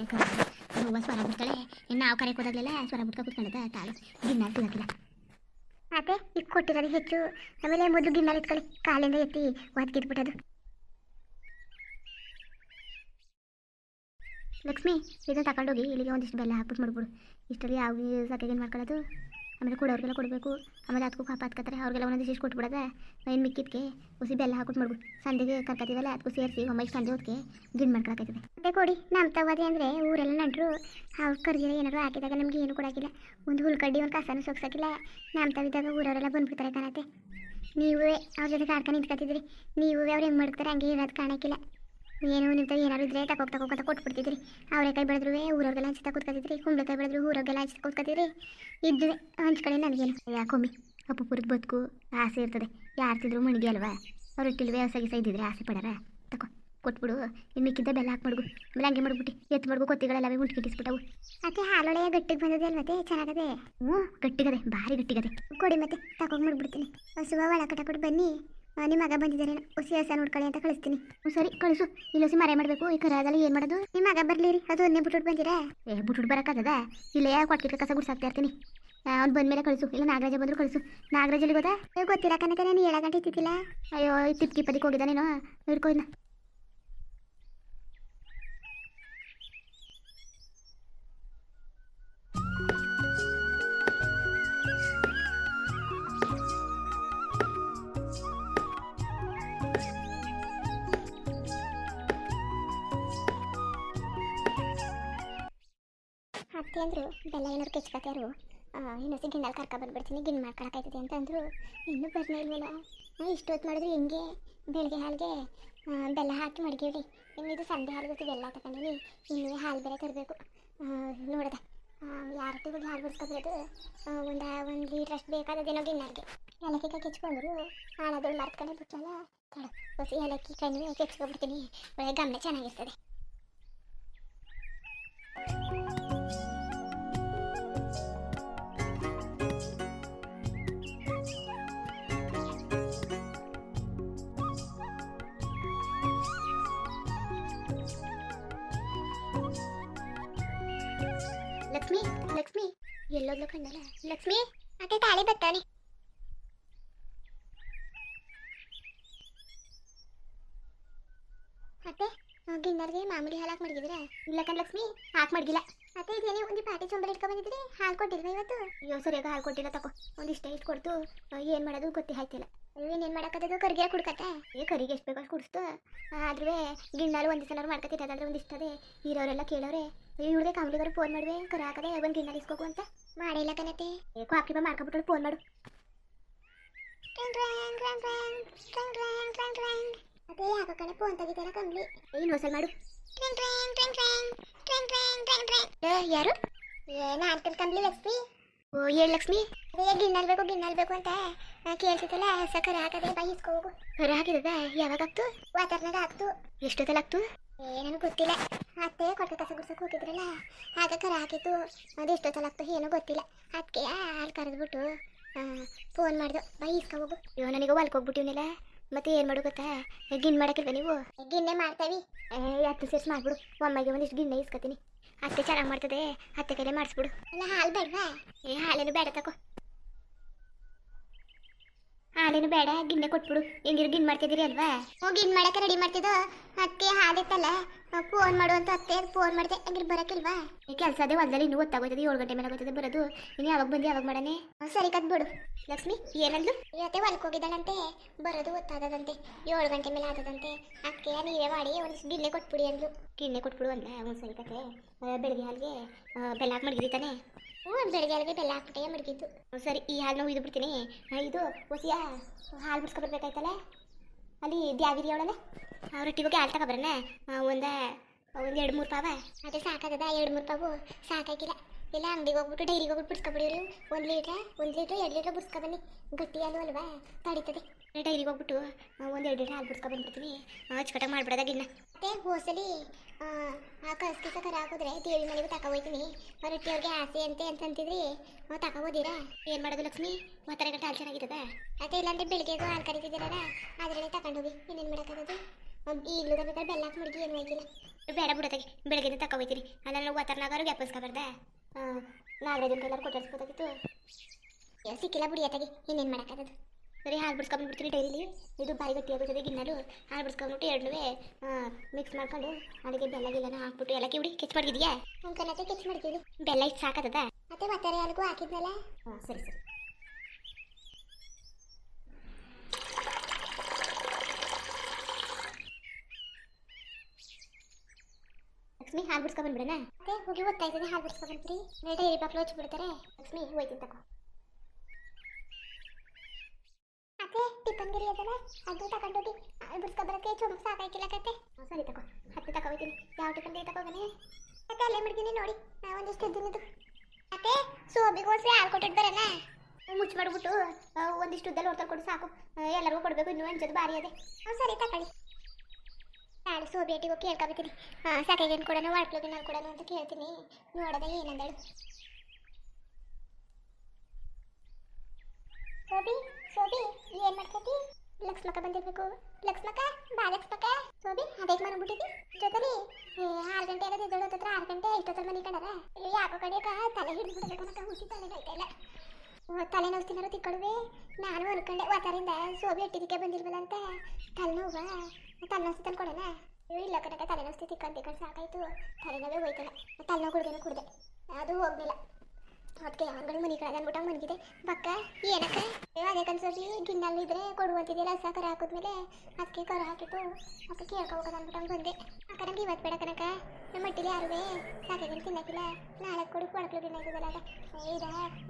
ಹೂವು ಸ್ವರ ಬಿಡ್ತಾಳೆ ಇನ್ನು ನಾವು ಕರೆ ಹೋದಾಗಲೆಲ್ಲ ಸ್ವರ ಬಿಟ್ಕೊ ಕೂತ್ಕೊಂಡದ ತಾಳು. ಗಿನ್ನ ಸಿಗಕ್ಕಿಲ್ಲ ಅದೇ ಈಗ ಕೊಟ್ಟಿರೋದು ಹೆಚ್ಚು. ಆಮೇಲೆ ಮೊದಲು ಗಿನ್ನಲ್ಲಿ ಇಟ್ಕೊಳ್ಳಿ ಕಾಲಿಂದ ಎತ್ತಿ ಒದ್ಗಿದ್ಬಿಟ್ಟದು. ಲಕ್ಷ್ಮಿ, ಇದನ್ನು ತಗೊಂಡೋಗಿ ಇಲ್ಲಿಗೆ ಒಂದಿಷ್ಟು ಬೆಲ್ಲ ಹಾಕ್ಬಿಟ್ಟು ಮಾಡ್ಬಿಡು. ಇಷ್ಟರಲ್ಲಿ ಯಾವ ಸಕೆಗೇನು ಮಾಡ್ಕೊಳ್ಳೋದು? ಆಮೇಲೆ ಕೊಡೋರಿಗೆಲ್ಲ ಕೊಡಬೇಕು. ಆಮೇಲೆ ಅದಕ್ಕೂ ಪಾಪ ಹತ್ಕತ್ತಾರೆ ಅವ್ರಿಗೆಲ್ಲ ಒಂದೊಂದು ಇಷ್ಟು ಕೊಟ್ಬಿಡೋದ. ಏನು ಮಿಕ್ಕಿದ್ಕೆ ಉಸಿ ಬೆಲ್ಲ ಹಾಕ್ಬಿಟ್ಟು ಮಾಡ್ಬೋದು ಸಂಜೆಗೆ ಕರ್ಕತ್ತೀವಲ್ಲ ಅದಕ್ಕೂ ಸೇರಿಸಿ ಒಮ್ಮೆ ಸಂಜೆ ಹೊತ್ತಿಗೆ ಗಿಣ್ ಮಾಡ್ಕೊಳಕೈತದೆ ಅದೇ ಕೊಡಿ ನಮ್ಮ ತಗೋದೆ ಅಂದರೆ ಊರೆಲ್ಲ ನಂಟರು ಅವ್ರು ಕರ್ಜಿರ ಏನಾದ್ರು ಹಾಕಿದಾಗ ನಮಗೆ ಏನು ಕೊಡಾಕಿಲ್ಲ ಒಂದು ಹುಲ್ಕಡ್ಡಿ, ಒಂದು ಕಸನೂ ಸೊಗ್ಸಕ್ಕಿಲ್ಲ ನಮ್ಮ ತವಿದಾಗ ಊರವರೆಲ್ಲ ಬಂದ್ಬಿಡ್ತಾರೆ ಕಾಣತ್ತೆ. ನೀವೇ ಅವ್ರ ಜೊತೆ ಕಾಡ್ಕೊಂಡು ನಿಂತ್ಕೊತಿದ್ರಿ ನೀವೇ ಅವ್ರು ಹೆಂಗೆ ಮಾಡ್ತಾರೆ ಹಂಗೆ ಇರೋದು ಕಾಣಕ್ಕಿಲ್ಲ. ಏನು ನಿಮ್ಮ ಏನಾದ್ರು ಇದ್ರೆ ತಗೋಕ್ ತಗೋಕಂತ ಕೊಟ್ಬಿಡ್ತಿದ್ರಿ. ಅವರೇಕಾಯಿ ಬೆಳೆದ್ರು ಊರವ್ರಿಗೆಲ್ಲ ಹಂಚ್ತಾ ಕೂತ್ಕೊತಿದ್ರಿ ಕುಂಬಳಕಾಯಿ ಬೆಳೆದ್ರು ಊರವ್ರಿಗೆಲ್ಲ ಹಂಚ್ತಾ ಕೂತ್ಕೊತಿದ್ರಿ. ಇದ್ದುವೆ ಹಂಚ್ಕಡೆ ನನಗೇನು. ಯಾಕೊಮ್ಮಿ ಅಪ್ಪುಪುರದ ಬದುಕು ಆಸೆ ಇರ್ತದೆ. ಯಾರು ತಿಂದ್ರು ಮಣಿಗೆ ಅಲ್ವಾ? ಅವ್ರು ಇಟ್ಟಿಲ್ವೇ ಹೊಸಗಿಸ ಇದ್ದಿದ್ರೆ ಆಸೆ ಪಡಾರ? ತಕೋ ಕೊಟ್ಬಿಡು. ಇನ್ನು ಮಿಕ್ಕಿದ್ದ ಬೆಲ್ಲ ಹಾಕಿ ಮಡ್ಗು ಆಮೇಲೆ ಹಂಗೆ ಮಾಡ್ಬಿಟ್ಟು. ಎತ್ತು ಮಡ್ಗು ಕೊತ್ತಿಗಳೆಲ್ಲವೇ ಉಂಟ್ಕಿಟ್ಟಿಸ್ಬಿಟ್ಟವು ಮತ್ತೆ ಹಾಲೊಳೆ ಗಟ್ಟಿಗೆ ಬಂದದೆ ಮತ್ತೆ? ಚೆನ್ನಾಗದೆ? ಹ್ಞೂ ಗಟ್ಟಿಗದೆ ಭಾರಿ ಗಟ್ಟಿಗದೆ. ಕೊಡಿ ಮತ್ತೆ ತಗೊಂಡು ಮಾಡ್ಬಿಡ್ತೀನಿ. ಹಸುವ ಒಳ ಕೊಟ್ಟು ಬನ್ನಿ. ನಿಮ್ಮ ಮಗ ಬಂದಿದ್ದಾನೆ. ಹುಸಿ ಹಸ ನೋಡ್ಕೊಳ್ಳಿ ಅಂತ ಕಳಿಸ್ತೀನಿ. ಹ್ಞೂ ಸರಿ ಕಳಿಸು. ಇಲ್ಲೊಸಿ ಮರೆ ಮಾಡಬೇಕು. ಈ ಕರಾದಲ್ಲಿ ಏನು ಮಾಡೋದು? ನಿಮ್ಮ ಮಗ ರೀ. ಅದು ಒಂದೇ ಬಿಟ್ಬಿಟ್ಟು ಬಂದಿರಾ ಏ ಬಿಟ್ಬಿಟ್ಟು ಬರೋಕ್ಕಾಗದ? ಇಲ್ಲೇ ಕೊಟ್ಟಿಗೆ ಕಸ ಗುಡ್ಸಾಕ್ತಾ ಇರ್ತೀನಿ. ಅವ್ನು ಬಂದ್ಮೇಲೆ ಕಳಿಸು. ಇಲ್ಲ ನಾಗರಾಜ ಬಂದ್ರು ಕಳಿಸು. ನಾಗರಾಜಲ್ಲಿ ಗೊತ್ತಾ ಏ, ಗೊತ್ತಿಲ್ಲ ಕನಕ ನಾನು ಏಳು ಗಂಟೆ ಇತ್ತಿಲ್ಲ ಅಯ್ಯೋ ತಿಪ್ಕಿ ಪದಿಗೆ ಹೋಗಿದ್ದಾನೇನೋ. ಇರ್ಕೋ ಇನ್ನ. ಅತ್ತೆ ಅಂದರು ಬೆಲ್ಲ ಏನಾರು ಕೆಚ್ಕತ್ಯಾರು ಇನ್ನೊಸಿ ಗಿಣ್ಣಲ್ಲಿ ಕರ್ಕ ಬಂದ್ಬಿಡ್ತೀನಿ, ಗಿಣ್ಣು ಮಾಡ್ಕೊಳಕೈತದೆ ಅಂತ ಅಂದರು, ಇನ್ನೂ ಬರ್ನೇ ಇಲ್ವಲ್ಲ? ಇಷ್ಟು ಇಷ್ಟೊತ್ತು ಮಾಡಿದ್ರೆ ಹೆಂಗೆ ಬೆಳಗ್ಗೆ ಹಾಲಿಗೆ ಬೆಲ್ಲ ಹಾಕಿ ಮಡಗಿವ್ರಿ. ಇನ್ನಿದು ಸಂಜೆ ಹಾಲು ಬೆಲ್ಲ ತಗೊಂಡಿವಿ ಇನ್ನೂ ಹಾಲು ಬೇರೆ ತರಬೇಕು. ನೋಡದ ಯಾರಟ್ಟಿ ಹೋಗಿ ಹಾಲು ಬಿಡ್ಸ್ಕೊಬೋದು ಒಂದು ಒಂದು ಲೀಟ್ರ್ ಅಷ್ಟು ಬೇಕಾದದೇನೋ ಏಲಕ್ಕಿ ಕೈ ಕೆಚ್ಕೊಂಡ್ರು ಹಾಳದೊಳು ಮರ್ತ್ಕೊಂಡೆ ಬಿಟ್ಟಲ್ಲ ತಡ ಹೊಸಿ ಏಲಕ್ಕಿ ಕಣ್ಣು ಕೆಚ್ಕೊಬಿಡ್ತೀನಿ. ಒಳ್ಳೆ ಗಮನ ಚೆನ್ನಾಗಿರ್ತದೆ. ಲಕ್ಷ್ಮಿ ಲಕ್ಷ್ಮಿ. ಎಲ್ಲೋದ್ಲು ಕಣ್ಣಲ್ಲ. ಲಕ್ಷ್ಮಿ ಅತ್ತೆ ತಾಳಿ ಬರ್ತಾನೆ ಅತ್ತೆ ಗಿನ್ನರ್ಗೆ ಮಾಮೂಲಿ ಹಾಲು ಹಾಕಿ ಮಡಗಿದ್ರೆ ಇಲ್ಲ ಕಣ್ ಲಕ್ಷ್ಮಿ, ಹಾಕಿ ಮಡಗಿಲ್ಲ ಅತ್ತೆ ಇದೇನೇ ಒಂದು ಪಾಟಿ ಚೊಂಬಲ್ ಇಟ್ಕೊ ಬಂದಿದ್ರಿ ಹಾಲು ಕೊಟ್ಟಿಲ್ವ ಇವತ್ತು? ಅಯ್ಯೋ ಸರಿಯಾಗ ಹಾಲು ಕೊಟ್ಟಿಲ್ಲ ತಕೋ. ಒಂದಿಷ್ಟ ಇಷ್ಟು ಕೊಡ್ತು. ಏನು ಮಾಡೋದು ಗೊತ್ತೇ ಆಯ್ತಿಲ್ಲ. ಅಯ್ಯೋ, ಇನ್ನೇನು ಮಾಡೋಕ್ಕತ್ತದು ಕರಿಗೆ ಕುಡ್ಕತ್ತೆ ಏ, ಕರಿಗೆ ಎಷ್ಟು ಬೇಕು ಅಷ್ಟು ಕುಡಿಸ್ತು. ಆದ್ರೂ ಗಿಣ್ಣಾರು ಒಂದು ಸಲ ಮಾಡ್ಕೊತಿದ್ದಾದ್ರೆ ಒಂದಿಷ್ಟದೆ ಇರೋರೆಲ್ಲ ಕೇಳೋರೆ. ಇವ್ರಿಗೆ ಕಾಮ್ಲಿಗರು ಫೋನ್ ಮಾಡುವೆ. ಕರ ಹಾಕದೆ ಒಂದು ಗಿಣ್ಣಾಲು ಇಸ್ಕೋಕು ಅಂತ. ಮಾಡಿಲ್ಲ ಕಣತೆ. ಏ ಕಾಪಿ ಬಾ ಮಾಡ್ಕೊಬಿಟ್ಟು ಫೋನ್ ಮಾಡು. ಅದೇ ಯಾಕೋ ಕಣೆ ಫೋನ್ ತೆಗಿತಾರ ಕಂಬ್ಲಿ ಏನು ಹೊಸ ಮಾಡು. ಏ, ಯಾರು? ಏ ನಾನು ಕಂಬ್ಲಿ ಲಕ್ಷ್ಮಿ. ಓ ಏಳು ಲಕ್ಷ್ಮಿ. ಅದೇ ಗಿನ್ನಲ್ಬೇಕು ಬೇಕು ಗಿಣ್ಣಲ್ ಬೇಕು ಅಂತ ಕೇಳ್ತಿತ್ತಲ್ಲ ಹೊಸ ಕರ ಹಾಕದೆ ಬಾ ಹೋಗು. ಕರ ಹಾಕಿದ ಯಾವಾಗ ಆಗ್ತು ವಾತಾವರಣದ ಆಗ್ತು ತಲ ಆಗ್ತು ಏ ನನಗೆ ಗೊತ್ತಿಲ್ಲ. ಅತ್ತೆ ಕೊಟ್ಟ ಕಸ ಗುಡ್ಸಕ್ಕೆ ಹೋಗಿದ್ರಲ್ಲ ಆಗ ಕರ ಹಾಕಿತ್ತು. ಅದು ಎಷ್ಟೊತ್ತಲ್ಲಿ ಆಗ್ತು ಏನೂ ಗೊತ್ತಿಲ್ಲ. ಅದಕ್ಕೆ ಹಾಲು ಕರೆದ್ಬಿಟ್ಟು ಫೋನ್ ಮಾಡಿದೆ. ಬೈ ಇಸ್ಕೊ ಹೋಗು. ಅಯ್ಯೋ ನನಗೆ ಹೊಲ್ಕ್ ಹೋಗ್ಬಿಟ್ಟಿವ್ನಿಲ್ಲ. ಮತ್ತೆ ಏನ್ ಮಾಡು ಗೊತ್ತಾ? ಗಿಣ್ ಮಾಡಕ್ಕಿಲ್ವ ನೀವು? ಗಿಣ್ಣೆ ಮಾಡ್ತಾವಿ. ಹತ್ತು ಸೇರ್ಸಿ ಮಾಡ್ಬಿಡು. ಒಮ್ಮೆಗೆ ಒಂದಿಷ್ಟು ಗಿಣ್ಣೆ ಇಸ್ಕೊತೀನಿ. ಅತ್ತೆ ಚೆನ್ನಾಗಿ ಮಾಡ್ತದೆ. ಅತ್ತೆ ಕೈಲೇ ಮಾಡಿಸ್ಬಿಡು. ಅಲ್ಲ ಹಾಲು ಬೇಡವಾ? ಏ ಹಾಲೇನು ಬೇಡ ತಗೋ ಹಾಲೇನು ಬೇಡ ಗಿನ್ನೆ ಕೊಟ್ಬಿಡು. ಹೆಂಗಿರು ಗಿನ್ ಮಾಡ್ತಿದ್ದೀರಿ ಅಲ್ವಾ? ಹ್ಞೂ ಗಿನ್ ಮಾಡಕ್ಕೆ ರೆಡಿ ಮಾಡ್ತಿದ್ದು? ಅತ್ತೆ ಹಾಲಿತ್ತಲ್ಲ? ಫೋನ್ ಮಾಡು ಅಂತ ಅತ್ತೆ ಫೋನ್ ಮಾಡಿದೆ. ಹಂಗಿರು ಬರಕ್ಕಿಲ್ವಾ ಈ ಕೆಲಸ ಅದೇ ಹೊಲದಲ್ಲಿ ಇನ್ನೂ ಗೊತ್ತಾಗೋಯ್ತದೆ ಏಳು ಗಂಟೆ ಮೇಲೆ ಆಗೋಯ್ತದೆ ಬರೋದು. ಇನ್ನು ಯಾವಾಗ ಬಂದು ಯಾವಾಗ ಮಾಡನೆ? ಸರಿ, ಕದ್ ಬಿಡು. ಲಕ್ಷ್ಮಿ, ಏನಂದ್ಲು? ಇವತ್ತೆ ಹೊಲಕ್ಕೆ ಹೋಗಿದ್ದಾಳಂತೆ. ಬರೋದು ಗೊತ್ತಾದದಂತೆ. ಏಳು ಗಂಟೆ ಮೇಲೆ ಆದದಂತೆ. ಅಕ್ಕೆ ನೀವೇ ಮಾಡಿ ಒಂದ್ ಗಿಣ್ಣೆ ಕೊಟ್ಬಿಡಿ ಅಂದ್ಲು. ಗಿಣ್ಣೆ ಕೊಟ್ಬಿಡು ಅಂದ ಒಂದು ಸರಿ ಕತೆ ಬೆಳಗ್ಗೆ ಹಾಲಿಗೆ ಬೆಲ್ಲ ಹಾಕಿ ಮಡಗಿರಿ ತಾನೆ. ಹ್ಞೂ ಬೆಳಗ್ಗೆ ಹಾಲಿಗೆ ಬೆಲ್ಲ ಹಾಕ್ಬಿಟ್ಟೆ ಮಡಗಿದ್ದು. ಸರಿ ಈ ಹಾಲು ನಾವು ಬಿಡ್ತೀನಿ ಆ, ಇದು ಹೊಸಿಯ ಹಾಲು ಬಿಡ್ಸ್ಕೊಬರ್ಬೇಕಾಯ್ತಲ್ಲ ಅಲ್ಲಿ ದ್ಯಾವಿರಿ ಅವಳಲ್ಲ? ರೊಟ್ಟಿ ಹೋಗಿ ಹಾಲು ತಗೊಬರಣ ಒಂದು ಒಂದು ಎರಡು ಮೂರು ಪಾವ. ಅದೇ ಸಾಕಾಗದ ಎರಡು ಮೂರು ಪಾವು ಸಾಕಾಗಿಲ್ಲ. ಇಲ್ಲ, ಅಂಗಡಿಗೆ ಹೋಗ್ಬಿಟ್ಟು ಡೈರಿಗೆ ಹೋಗ್ಬಿಟ್ಟು ಬಿಡ್ಸ್ಕೊಬಿಡಿರಿ ಒಂದು ಲೀಟ್ರ, ಒಂದು ಲೀಟ್ರ್, ಎರಡು ಲೀಟ್ರ್ ಬಿಡ್ಸ್ಕೊಬನ್ನಿ. ಗಟ್ಟಿ ಹಾಲು ಅಲ್ವಾ? ತಡೀತದೆ. ಡೈರಿಗೆ ಹೋಗ್ಬಿಟ್ಟು ಒಂದು ಎರಡು ಲೀಟ್ರ್ ಹಾಲು ಬಿಡ್ಸ್ಕೊಬಂದ್ಬಿಡ್ತೀನಿ ಅಚ್ಚುಕಟ್ಟಾಗಿ ಮಾಡ್ಬಿಡೋದಾಗಿನ್ನ ಮತ್ತೆ ಹೋಸಲಿ, ಆ ಕಸ್ಕಿ ಕರ ಹಾಕಿದ್ರೆ ದೇವಿ ಮನೆಗೂ ಹೋಯ್ತೀನಿ. ರೊಟ್ಟಿ ಅವ್ರಿಗೆ ಆಸೆ ಅಂತೆ ಅಂತ ಅಂತಿದ್ರಿ. ನಾವು ತಗೋಬೋದಿರಾ ಏನು ಮಾಡೋದು ಲಕ್ಷ್ಮಿ? ಮತ್ತರ ಗಂಟೆ ಹಾಲು ಚೆನ್ನಾಗಿರ್ತದ ಅದೇ ಇಲ್ಲಾಂದ್ರೆ ಬೆಳಿಗ್ಗೆಗೂ ಹಾಲು ಕರಿತಿದ್ದೀರಲ್ಲ, ಅದರಲ್ಲೇ ತಗೊಂಡೋಗಿ ಇನ್ನೇನು ಮಾಡೋಕ್ಕಾಗೋದು? ಈಗಲೂ ಬೇಕಾದ್ರೆ ಬೆಲ್ಲ ಹಾಕಿ ಮಡಗಿ ಏನು ಹೋಗಿಲ್ಲ ಬೇಡ ಬಿಡೋದಾಗಿ ಬೆಳಗ್ಗೆ ತಗೋ ಹೋಯ್ತೀನಿ. ಅಲ್ಲ ನಾವು ವಾತಾವರಣಗಾರು ವ್ಯಾಪಿಸ್ಕೊಬಾರ್ದ ನಾಗರಾಜನ ಕೈಲಾರು ಕೊಟ್ಟಿಸ್ಬೋದಾಗಿತ್ತು ಸಿಕ್ಕಿಲ್ಲ ಬಿಡಿ ಅತ್ತಾಗಿ ಇನ್ನೇನು ಮಾಡೋಕ್ಕಾಗದು. ಬರೀ ಹಾಲು ಬಿಡ್ಸ್ಕೊಂಡ್ಬಿಡ್ತೀನಿ ಡೈಲಿ. ಇದು ಬಾಯಿ ಗಟ್ಟಿ ಆಗುತ್ತದೆ ಗಿನ್ನಲು ಹಾಲು ಬಿಡ್ಸ್ಕೊಂಡ್ಬಿಟ್ಟು ಎರಡೂ ಮಿಕ್ಸ್ ಮಾಡ್ಕೊಂಡು ಅದಕ್ಕೆ ಬೆಲ್ಲ ಗಿಲ್ಲನ ಹಾಕ್ಬಿಟ್ಟು ಎಲ್ಲ ಕಿವಿಡಿ ಕೆಚ್ ಮಾಡಿದ್ಯಾ ಅಂಕನತ್ತೆ ಕೆಚ್ ಮಾಡ್ತೀವಿ. ಬೆಲ್ಲ ಇಷ್ಟು ಸಾಕದ ಮತ್ತೆ ಮತ್ತೆ ಹಾಲಿಗೂ ಹಾಕಿದ್ಮೇಲೆ ಹಾಂ ಸರಿ ಸರಿ. ಲಕ್ಷ್ಮಿ ಹಾಲು ಬಿಡ್ಸ್ಕೊಂಡ್ಬಿಡೋಣ ಅದೇ ಹೋಗಿ ಓದ್ತಾ ಇದ್ದಾನೆ ಹಾಲು ಬಿಡ್ಸ್ಕೊಂಡ್ಬಿಡ್ತೀರಿ ಇರಿ ಬಾಕ್ಲು ಹಚ್ಚಿಬಿಡ್ತಾರೆ ಲಕ್ಷ್ಮಿ ಹೋಯ್ತೀನಿ ತಗೋ ಅದೇ ಗಿರಿ ಅದಲ್ಲ ಅದು ತಗೊಂಡೋಗಿ ಬಿಡ್ಸ್ಕೊಬರಕ್ಕೆ ಚುಮ್ ಸಾಕಾಯ್ಕಿಲ್ಲ ಕತೆ ಹ್ಮ್, ಸರಿ ತಗೋ ಹತ್ತು ತಗೋತೀನಿ. ಯಾವ ಟಿಫನ್ ತಗೋಗನೆ? ಅತ್ತೆ ಅಲ್ಲೇ ಮಡ್ತೀನಿ ನೋಡಿ. ನಾ ಒಂದಿಷ್ಟು ದಿನದ್ದು. ಮತ್ತೆ ಸೋಬಿಗೋಸ್ಕರ ಹಾಲು ಕೊಟ್ಟಿಟ್ಟು ಬರಲ್ಲ ಮುಚ್ಚಿ ಬಿಡ್ಬಿಟ್ಟು ಒಂದಿಷ್ಟು ಉದ್ದಲ್ಲಿ ಹೊರ್ತಾ ಕೊಡು ಸಾಕು. ಎಲ್ಲರಿಗೂ ಕೊಡಬೇಕು ಇನ್ನೂ ಅಂಚೋದು ಭಾರಿ ಅದೇ. ಸರಿ ತಗೊಳ್ಳಿ. ನಾಳೆ ಸೋಬೇಟಿಗೆ ಕೇಳ್ಕೊಬತ್ತೀನಿ ಹಾಂ ಸಾಕಾಗೇನು ಕೊಡೋಣ ವಾಟ್ಲೋಗಿ ನಾನು ಕೊಡೋಣ ಅಂತ ಕೇಳ್ತೀನಿ. ನೋಡೋದ ಏನಂದಳು? ಸೋಬಿ ಸೋಬಿ, ಏನ್ ಮಾಡ್ತೈತಿ? ಲಕ್ಷ್ಮಕ ಬಂದಿರ್ಬೇಕು. ಲಕ್ಷ್ಮಕ ಬಾ ಲಕ್ಷ್ಮಕ ಸೋಬಿ, ಅದೇ ಮಾಡ್ಬಿಟ್ಟಿದ್ದಿ ಜೊತೆಲಿ ಆರು ಗಂಟೆ ಎಲ್ಲ ಇದ್ದಳು ಹತ್ರ ಆರು ಗಂಟೆ ಇಷ್ಟೊತ್ತರ ಮನೆ ಕಂಡದ ಯಾಕೋ ಕಡೆ ತಲೆ ಹಿಡಿದ್ಬಿಡ್ಬೇಕು ಅನ್ನೋ ಹುಸಿ ತಲೆ ಇಲ್ಲ. ತಲೆ ನೋವ್ತಿನಾರು ತಿಕ್ಕೊಳ್ವೆ? ನಾನು ಅನ್ಕೊಂಡೆ ವಾತಾರಿಂದ ಸೋಬಿ ಇಟ್ಟಿದ್ದಕ್ಕೆ ಬಂದಿಲ್ವಲ್ಲ ಅಂತ. ತಲೆನೋವ ತಲೆನೋವು ತಂದು ಕೊಡೋಣ ಇಲ್ಲ ಕಣಕ ತಲೆನೋವು ತಿಕ್ಕೊಂಡು ತಿಕ್ಕೊಂಡು ಸಾಕಾಯ್ತು. ತಲೆನೋವೇ ಹೋಯ್ತಲ್ಲ. ತಲೆನೋವು ಕುಡ್ದೇನು ಕುಡ್ದೆ. ಅದು ಹೋಗ್ಲಿಲ್ಲ. ಅದಕ್ಕೆ ಅಂಗಡಿ ಮನೆ ಕಡೆ ಅಂದ್ಬಿಟ್ಟು ಮನಗಿದೆ. ಬಕ್ಕ ಏನಕ್ಕ? ಅದೇ ಕನ್ಸೋರಿ ಗಿಣ್ಣಲ್ಲಿ ಇದ್ರೆ ಕೊಡುವಂತಿದೆಯಲ್ಲ ಹಸ ಕರ ಹಾಕಿದ್ಮೇಲೆ ಅದಕ್ಕೆ ಕರ ಹಾಕಿತ್ತು ಅಕ್ಕ ಕೇಳ್ಕೊಬೇಕು ಅಂದ್ಬಿಟ್ಟು ಬಂದೆ. ಅಕ್ಕ, ನಮ್ಗೆ ಇವತ್ತು ಬೇಡ ಕನಕ ನಮ್ಮ ಮಟ್ಟಿಲಿ ಯಾರುವೆ? ಸಾಕಾಗಿ ತಿನ್ನಕ್ಕಿಲ್ಲ? ನಾಳೆ ಕೊಡು ಕೊಡಕ್ಲು ಅದ. ಇದ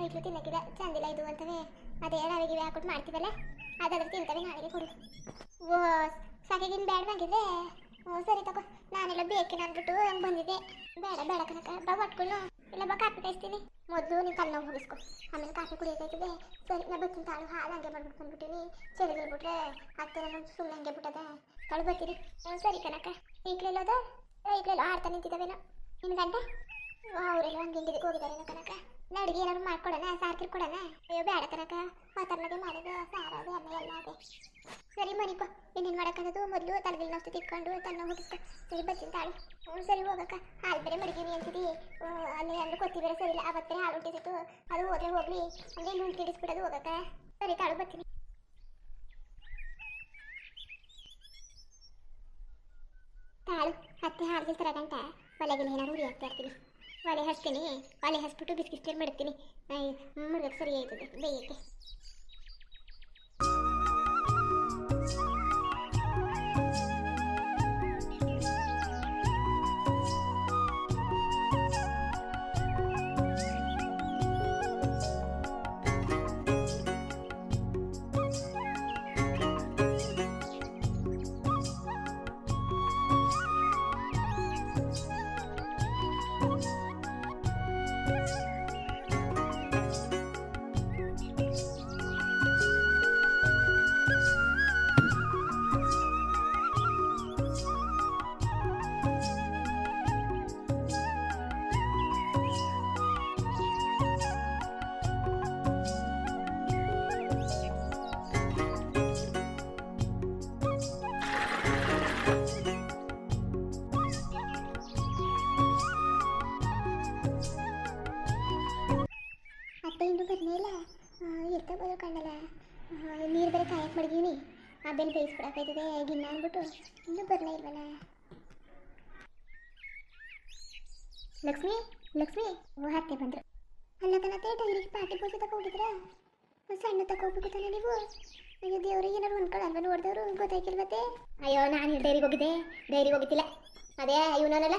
ಐಟ್ಲು ತಿನ್ನಕ್ಕಿಲ್ಲ. ಚಂದಿಲ್ಲ ಇದು ಅಂತವೆ. ಅದೇ ರವೆಗಿವೆ ಹಾಕ್ಬಿಟ್ಟು ಮಾಡ್ತೀವಲ್ಲ? ಅದಾದ್ರೆ ತಿಂತವೆ, ನಾಳೆಗೆ ಕೊಡು. ಓ ಸಾಕಾಗಿನ್ ಬೇಡವಾಗಿದೆ ಓ, ಸರಿ ತಗೋ, ನಾನೆಲ್ಲ ಬೇಕಿನ ಅಂದ್ಬಿಟ್ಟು ಹಂಗೆ ಬಂದಿದ್ದೆ. ಬೇಡ ಬೇಡ ಕನಕ ಬಾ ಒಟ್ಕೊಳ್ಳು ಇಲ್ಲ ಬಾ, ಕಾಫಿ ಕಾಯಿಸ್ತೀನಿ. ಮೊದಲು ನೀನು ತಲೆನೋವು ಹೋಗಿಸ್ಕೊ ಆಮೇಲೆ ಕಾಫಿ ಕುಡಿಯೋದೈತದೆ ಸರಿ, ನಾ ಬರ್ತೀನಿ ತಾಳು ಹಾಲು ಹಂಗೆ ಮಾಡ್ಬಿಟ್ಟು ಬಂದ್ಬಿಟ್ಟಿನಿ. ಚಳಿ ಬಿಟ್ರೆ ಹತ್ತು ನಾನು ಸುಮ್ಮನೆ ಹಂಗೆ ಬಿಟ್ಟದೆ. ತಾಳು ಹ್ಞೂ ಸರಿ ಕನಕ ಈಗಲೆಲ್ಲೋದ ಈಗಲೆಲ್ಲ ಆಡ್ತಾ ನಿಂತಿದ್ದಾವೇನೋ. ನಿನ್ನ ಗಂಟೆ ಅವರೆಲ್ಲ ಹಂಗೆ ಹಿಂಗೆ ಹೋಗಿದ್ದಾರೆ ಕನಕ ಅಡುಗೆ ಏನಾದ್ರು ಮಾಡ್ಕೊಡೋಣ, ಸಾರ್ಕಿರ್ ಕೊಡೋಣ? ಅಯ್ಯೋ, ಬೇಡ ಕನಕ ಮಾತಾಡ್ಲಾಗೆ ಮಾಡೋದು, ಸಾರೋದು, ಅನ್ನ ಎಲ್ಲ ಅದೇ. ಸರಿ ಮನಿಕೋ ಇನ್ನೇನು ಮಾಡೋಕ್ಕದು ಮೊದಲು ತಲೆಗಿಲ್ ನಷ್ಟು ತಿಕ್ಕೊಂಡು, ತನ್ನ ಹುಡುಗ ಸರಿ ಬರ್ತೀನಿ ತಾಳು. ಹ್ಞೂ, ಸರಿ, ಹೋಗಕ್ಕ. ಹಾಲು ಬೇರೆ ಮಡಗಿನಿ ಅಂತಿದ್ದಿ ಅಲ್ಲಿ ಅಂದ್ರೆ ಸರಿ ಇಲ್ಲ. ಅವತ್ತೇ ಹಾಲು ಹುಟ್ಟಿಸಿತ್ತು ಅದು ಹೋದ್ರೆ ಹೋಗ್ಲಿ. ಅಂದ್ರೆ ನೂನ್ ಹಿಡಿಸ್ಬಿಡೋದು ಹೋಗಕ್ಕ. ಸರಿ ತಾಳು ಬರ್ತೀನಿ ತಾಳು ಹತ್ತೆ ಹಾಲಿಗೆ ತರ ಗಂಟ ಒಲೆಗಿನ ಏನಾದ್ರು ಉರಿ ಹಾಕ್ತಾ ಇರ್ತೀನಿ. ಒಲೆ ಹಚ್ತೀನಿ ಒಲೆ ಹಚ್ಬಿಟ್ಟು ಬಿಸ್ಕಿಟ್ ಟೇರ್ ಮಾಡ್ತೀನಿ. ಮುರ್ಗಕ್ಕೆ ಸರಿ ಆಯ್ತದೆ ಬೇಯಕ್ಕೆ. ಬೆಲ್ ಬೇಯಿಸ್ಬಿಡಕ್ಕಾಯ್ತದೆ ಗಿನ್ನ ಅಂದ್ಬಿಟ್ಟು ಇನ್ನೂ ಬರಲೇ ಇಲ್ವಲ್ಲ? ಲಕ್ಷ್ಮಿ ಲಕ್ಷ್ಮಿ ಓ ಹತ್ತೆ ಬಂದ್ರು. ಅಲ್ಲ ಕಣತೆ ಡೈರಿಗೆ ಪಾಟಿ ಪೂಜೆ ಹೋಗಿದ್ರ? ಸಣ್ಣ ತಗೋಬೇಕು ತಾನೆ ನೀವು. ಅಯ್ಯೋ, ದೇವ್ರಿಗೆ ಏನಾರು ಅನ್ಕೊಳ್ಳ ಅಲ್ವ ನೋಡಿದವರು ಗೊತ್ತಾಯ್ಕಿಲ್ವತ್ತೆ ಅಯ್ಯೋ, ನಾನು ಡೈರಿಗೆ ಹೋಗಿದ್ದೆ. ಡೈರಿಗೆ ಹೋಗಿದ್ದಿಲ್ಲ. ಅದೇ ಇವನಲ್ಲ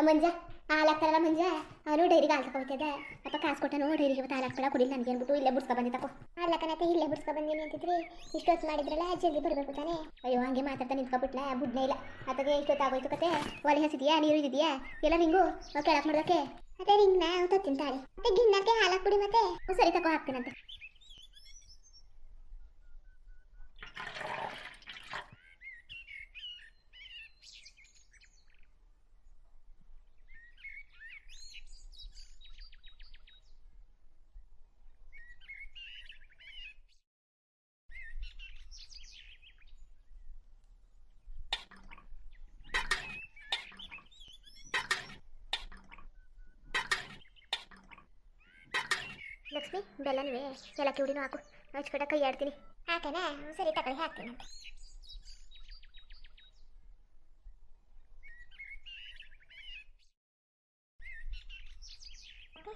ಮಂಜ. ಹಾಲು ಮುಂಜೆ ಅವನು ಡೈರಿಗೆ ಹಾಲು ತಗೋತಿದ್ದ ಅಪ್ಪ ಕಾಸು ಕೊಟ್ಟನು ಡೈರಿಗೆ ಇವತ್ತು ಹಾಲು ಹಾಕ್ಬೇಡ ಕುಡಿಲ್ಲ ನನಗೆ ಅಂದ್ಬಿಟ್ಟು ಇಲ್ಲೇ ಬಿಡ್ಸ್ಕೊ ಬಂದಿ ತಕೋ. ಹಾಲು ಕಣತೆ ಇಲ್ಲೇ ಬಿಡ್ಸ್ಕೊ ಬಂದೀನಿ ಅಂತಿದ್ರಿ. ಇಷ್ಟೊತ್ತು ಮಾಡಿದ್ರಲ್ಲ, ಜಲ್ದಿ ಬರಬೇಕು ತಾನೆ. ಅಯ್ಯೋ, ಹಂಗೆ ಮಾತಾಡ್ತಾ ನಿಂತ್ಕೊಬಿಟ್ಲೆ ಬುಡ್ನೇ ಇಲ್ಲ. ಅತ್ತಗೆ ಇಷ್ಟೊತ್ತು ಆಗೋಯ್ತು ಕತೆ. ಒಲೆ ಹಸಿದ್ಯಾ, ನೀರು ಇದೆಯಾ ಎಲ್ಲ ರಿಂಗು ಕೆಳಕ್ಕೆ ಮಾಡೋದಕ್ಕೆ? ಅದೇ ರಿಂಗ್ನ ನಾವು ತಿಂತಾಳೆ ಮತ್ತೆ ಗಿನ್ನಕ್ಕೆ ಹಾಲು ಹಾಕ್ಬಿಡಿ ಮತ್ತೆ. ಸರಿ ತಗೋ ಹಾಕ್ತೀನಂತೆ. ಲಕ್ಷ್ಮಿ ಬೆಲ್ಲನವೇ ಏಲಕ್ಕಿ ಹುಡಿನೂ ಹಾಕು. ಹಚ್ಕಡೆ ಕೈ ಆಡ್ತೀನಿ. ಹಾಕೇನಾ? ಹ್ಞೂ, ಸರಿ ತಗೊಳ್ಳಿ ಹಾಕ್ತೀನಂತೆ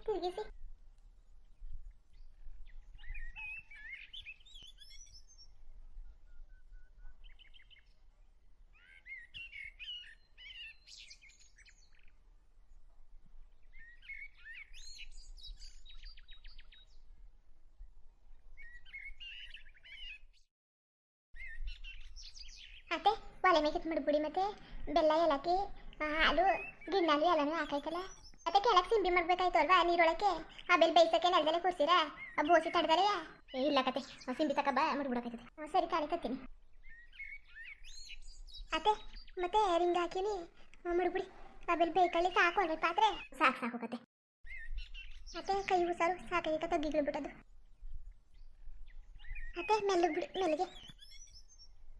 ತಿರುಗಿಸಿ ಅತ್ತೆ ಒಲೆ ಮೇಲೆ ಮಾಡ್ಬಿಡಿ ಮತ್ತೆ. ಬೆಲ್ಲ ಏಲಕ್ಕಿ ಹಾಲು ಗಿಣ್ಣಾಲು ಎಲ್ಲನೂ ಹಾಕೈತಲ್ಲ ಮತ್ತೆ ಕೆಳಕ್ಕೆ ಸಿಂಬಿ ಮಾಡ್ಬೇಕಾಯ್ತು ಅಲ್ವಾ ನೀರೊಳಕ್ಕೆ? ಆ ಬೆಲ್ ಬೇಯಿಸಕ್ಕೆ ನೆಲದಲ್ಲೇ ಕೂರ್ಸಿರಾ? ಬೋಸಿ ತಡ್ದಲೆ ಏ, ಇಲ್ಲ ಕತೆ. ಸಿಂಬಿ ತಕ ಬಾ ಮಾಡ್ಬಿಡಕಾಯ್ತದೆ ಹ್ಞೂ ಸರಿ ತಾಳಿ ತತ್ತೀನಿ ಅತ್ತೆ ಮತ್ತೆ ರಿಂಗ್ ಹಾಕಿನಿ. ಮಾಡ್ಬಿಡಿ. ಆ ಬೆಲ್ ಬೇಯ್ಕೊಳ್ಳಿ, ಸಾಕು ಅನ್ನೋ ಪಾತ್ರೆ. ಸಾಕು ಸಾಕು ಕತೆ. ಮತ್ತೆ ಕೈ ಉಸಾರು ಸಾಕಾಗಿತ್ತ ತಗ್ಗಿಗಳು ಬಿಟ್ಟದು ಅತ್ತೆ ಮೆಲ್ಲಗೆ ಬಿಡು, ಮೆಲ್ಲಿಗೆ.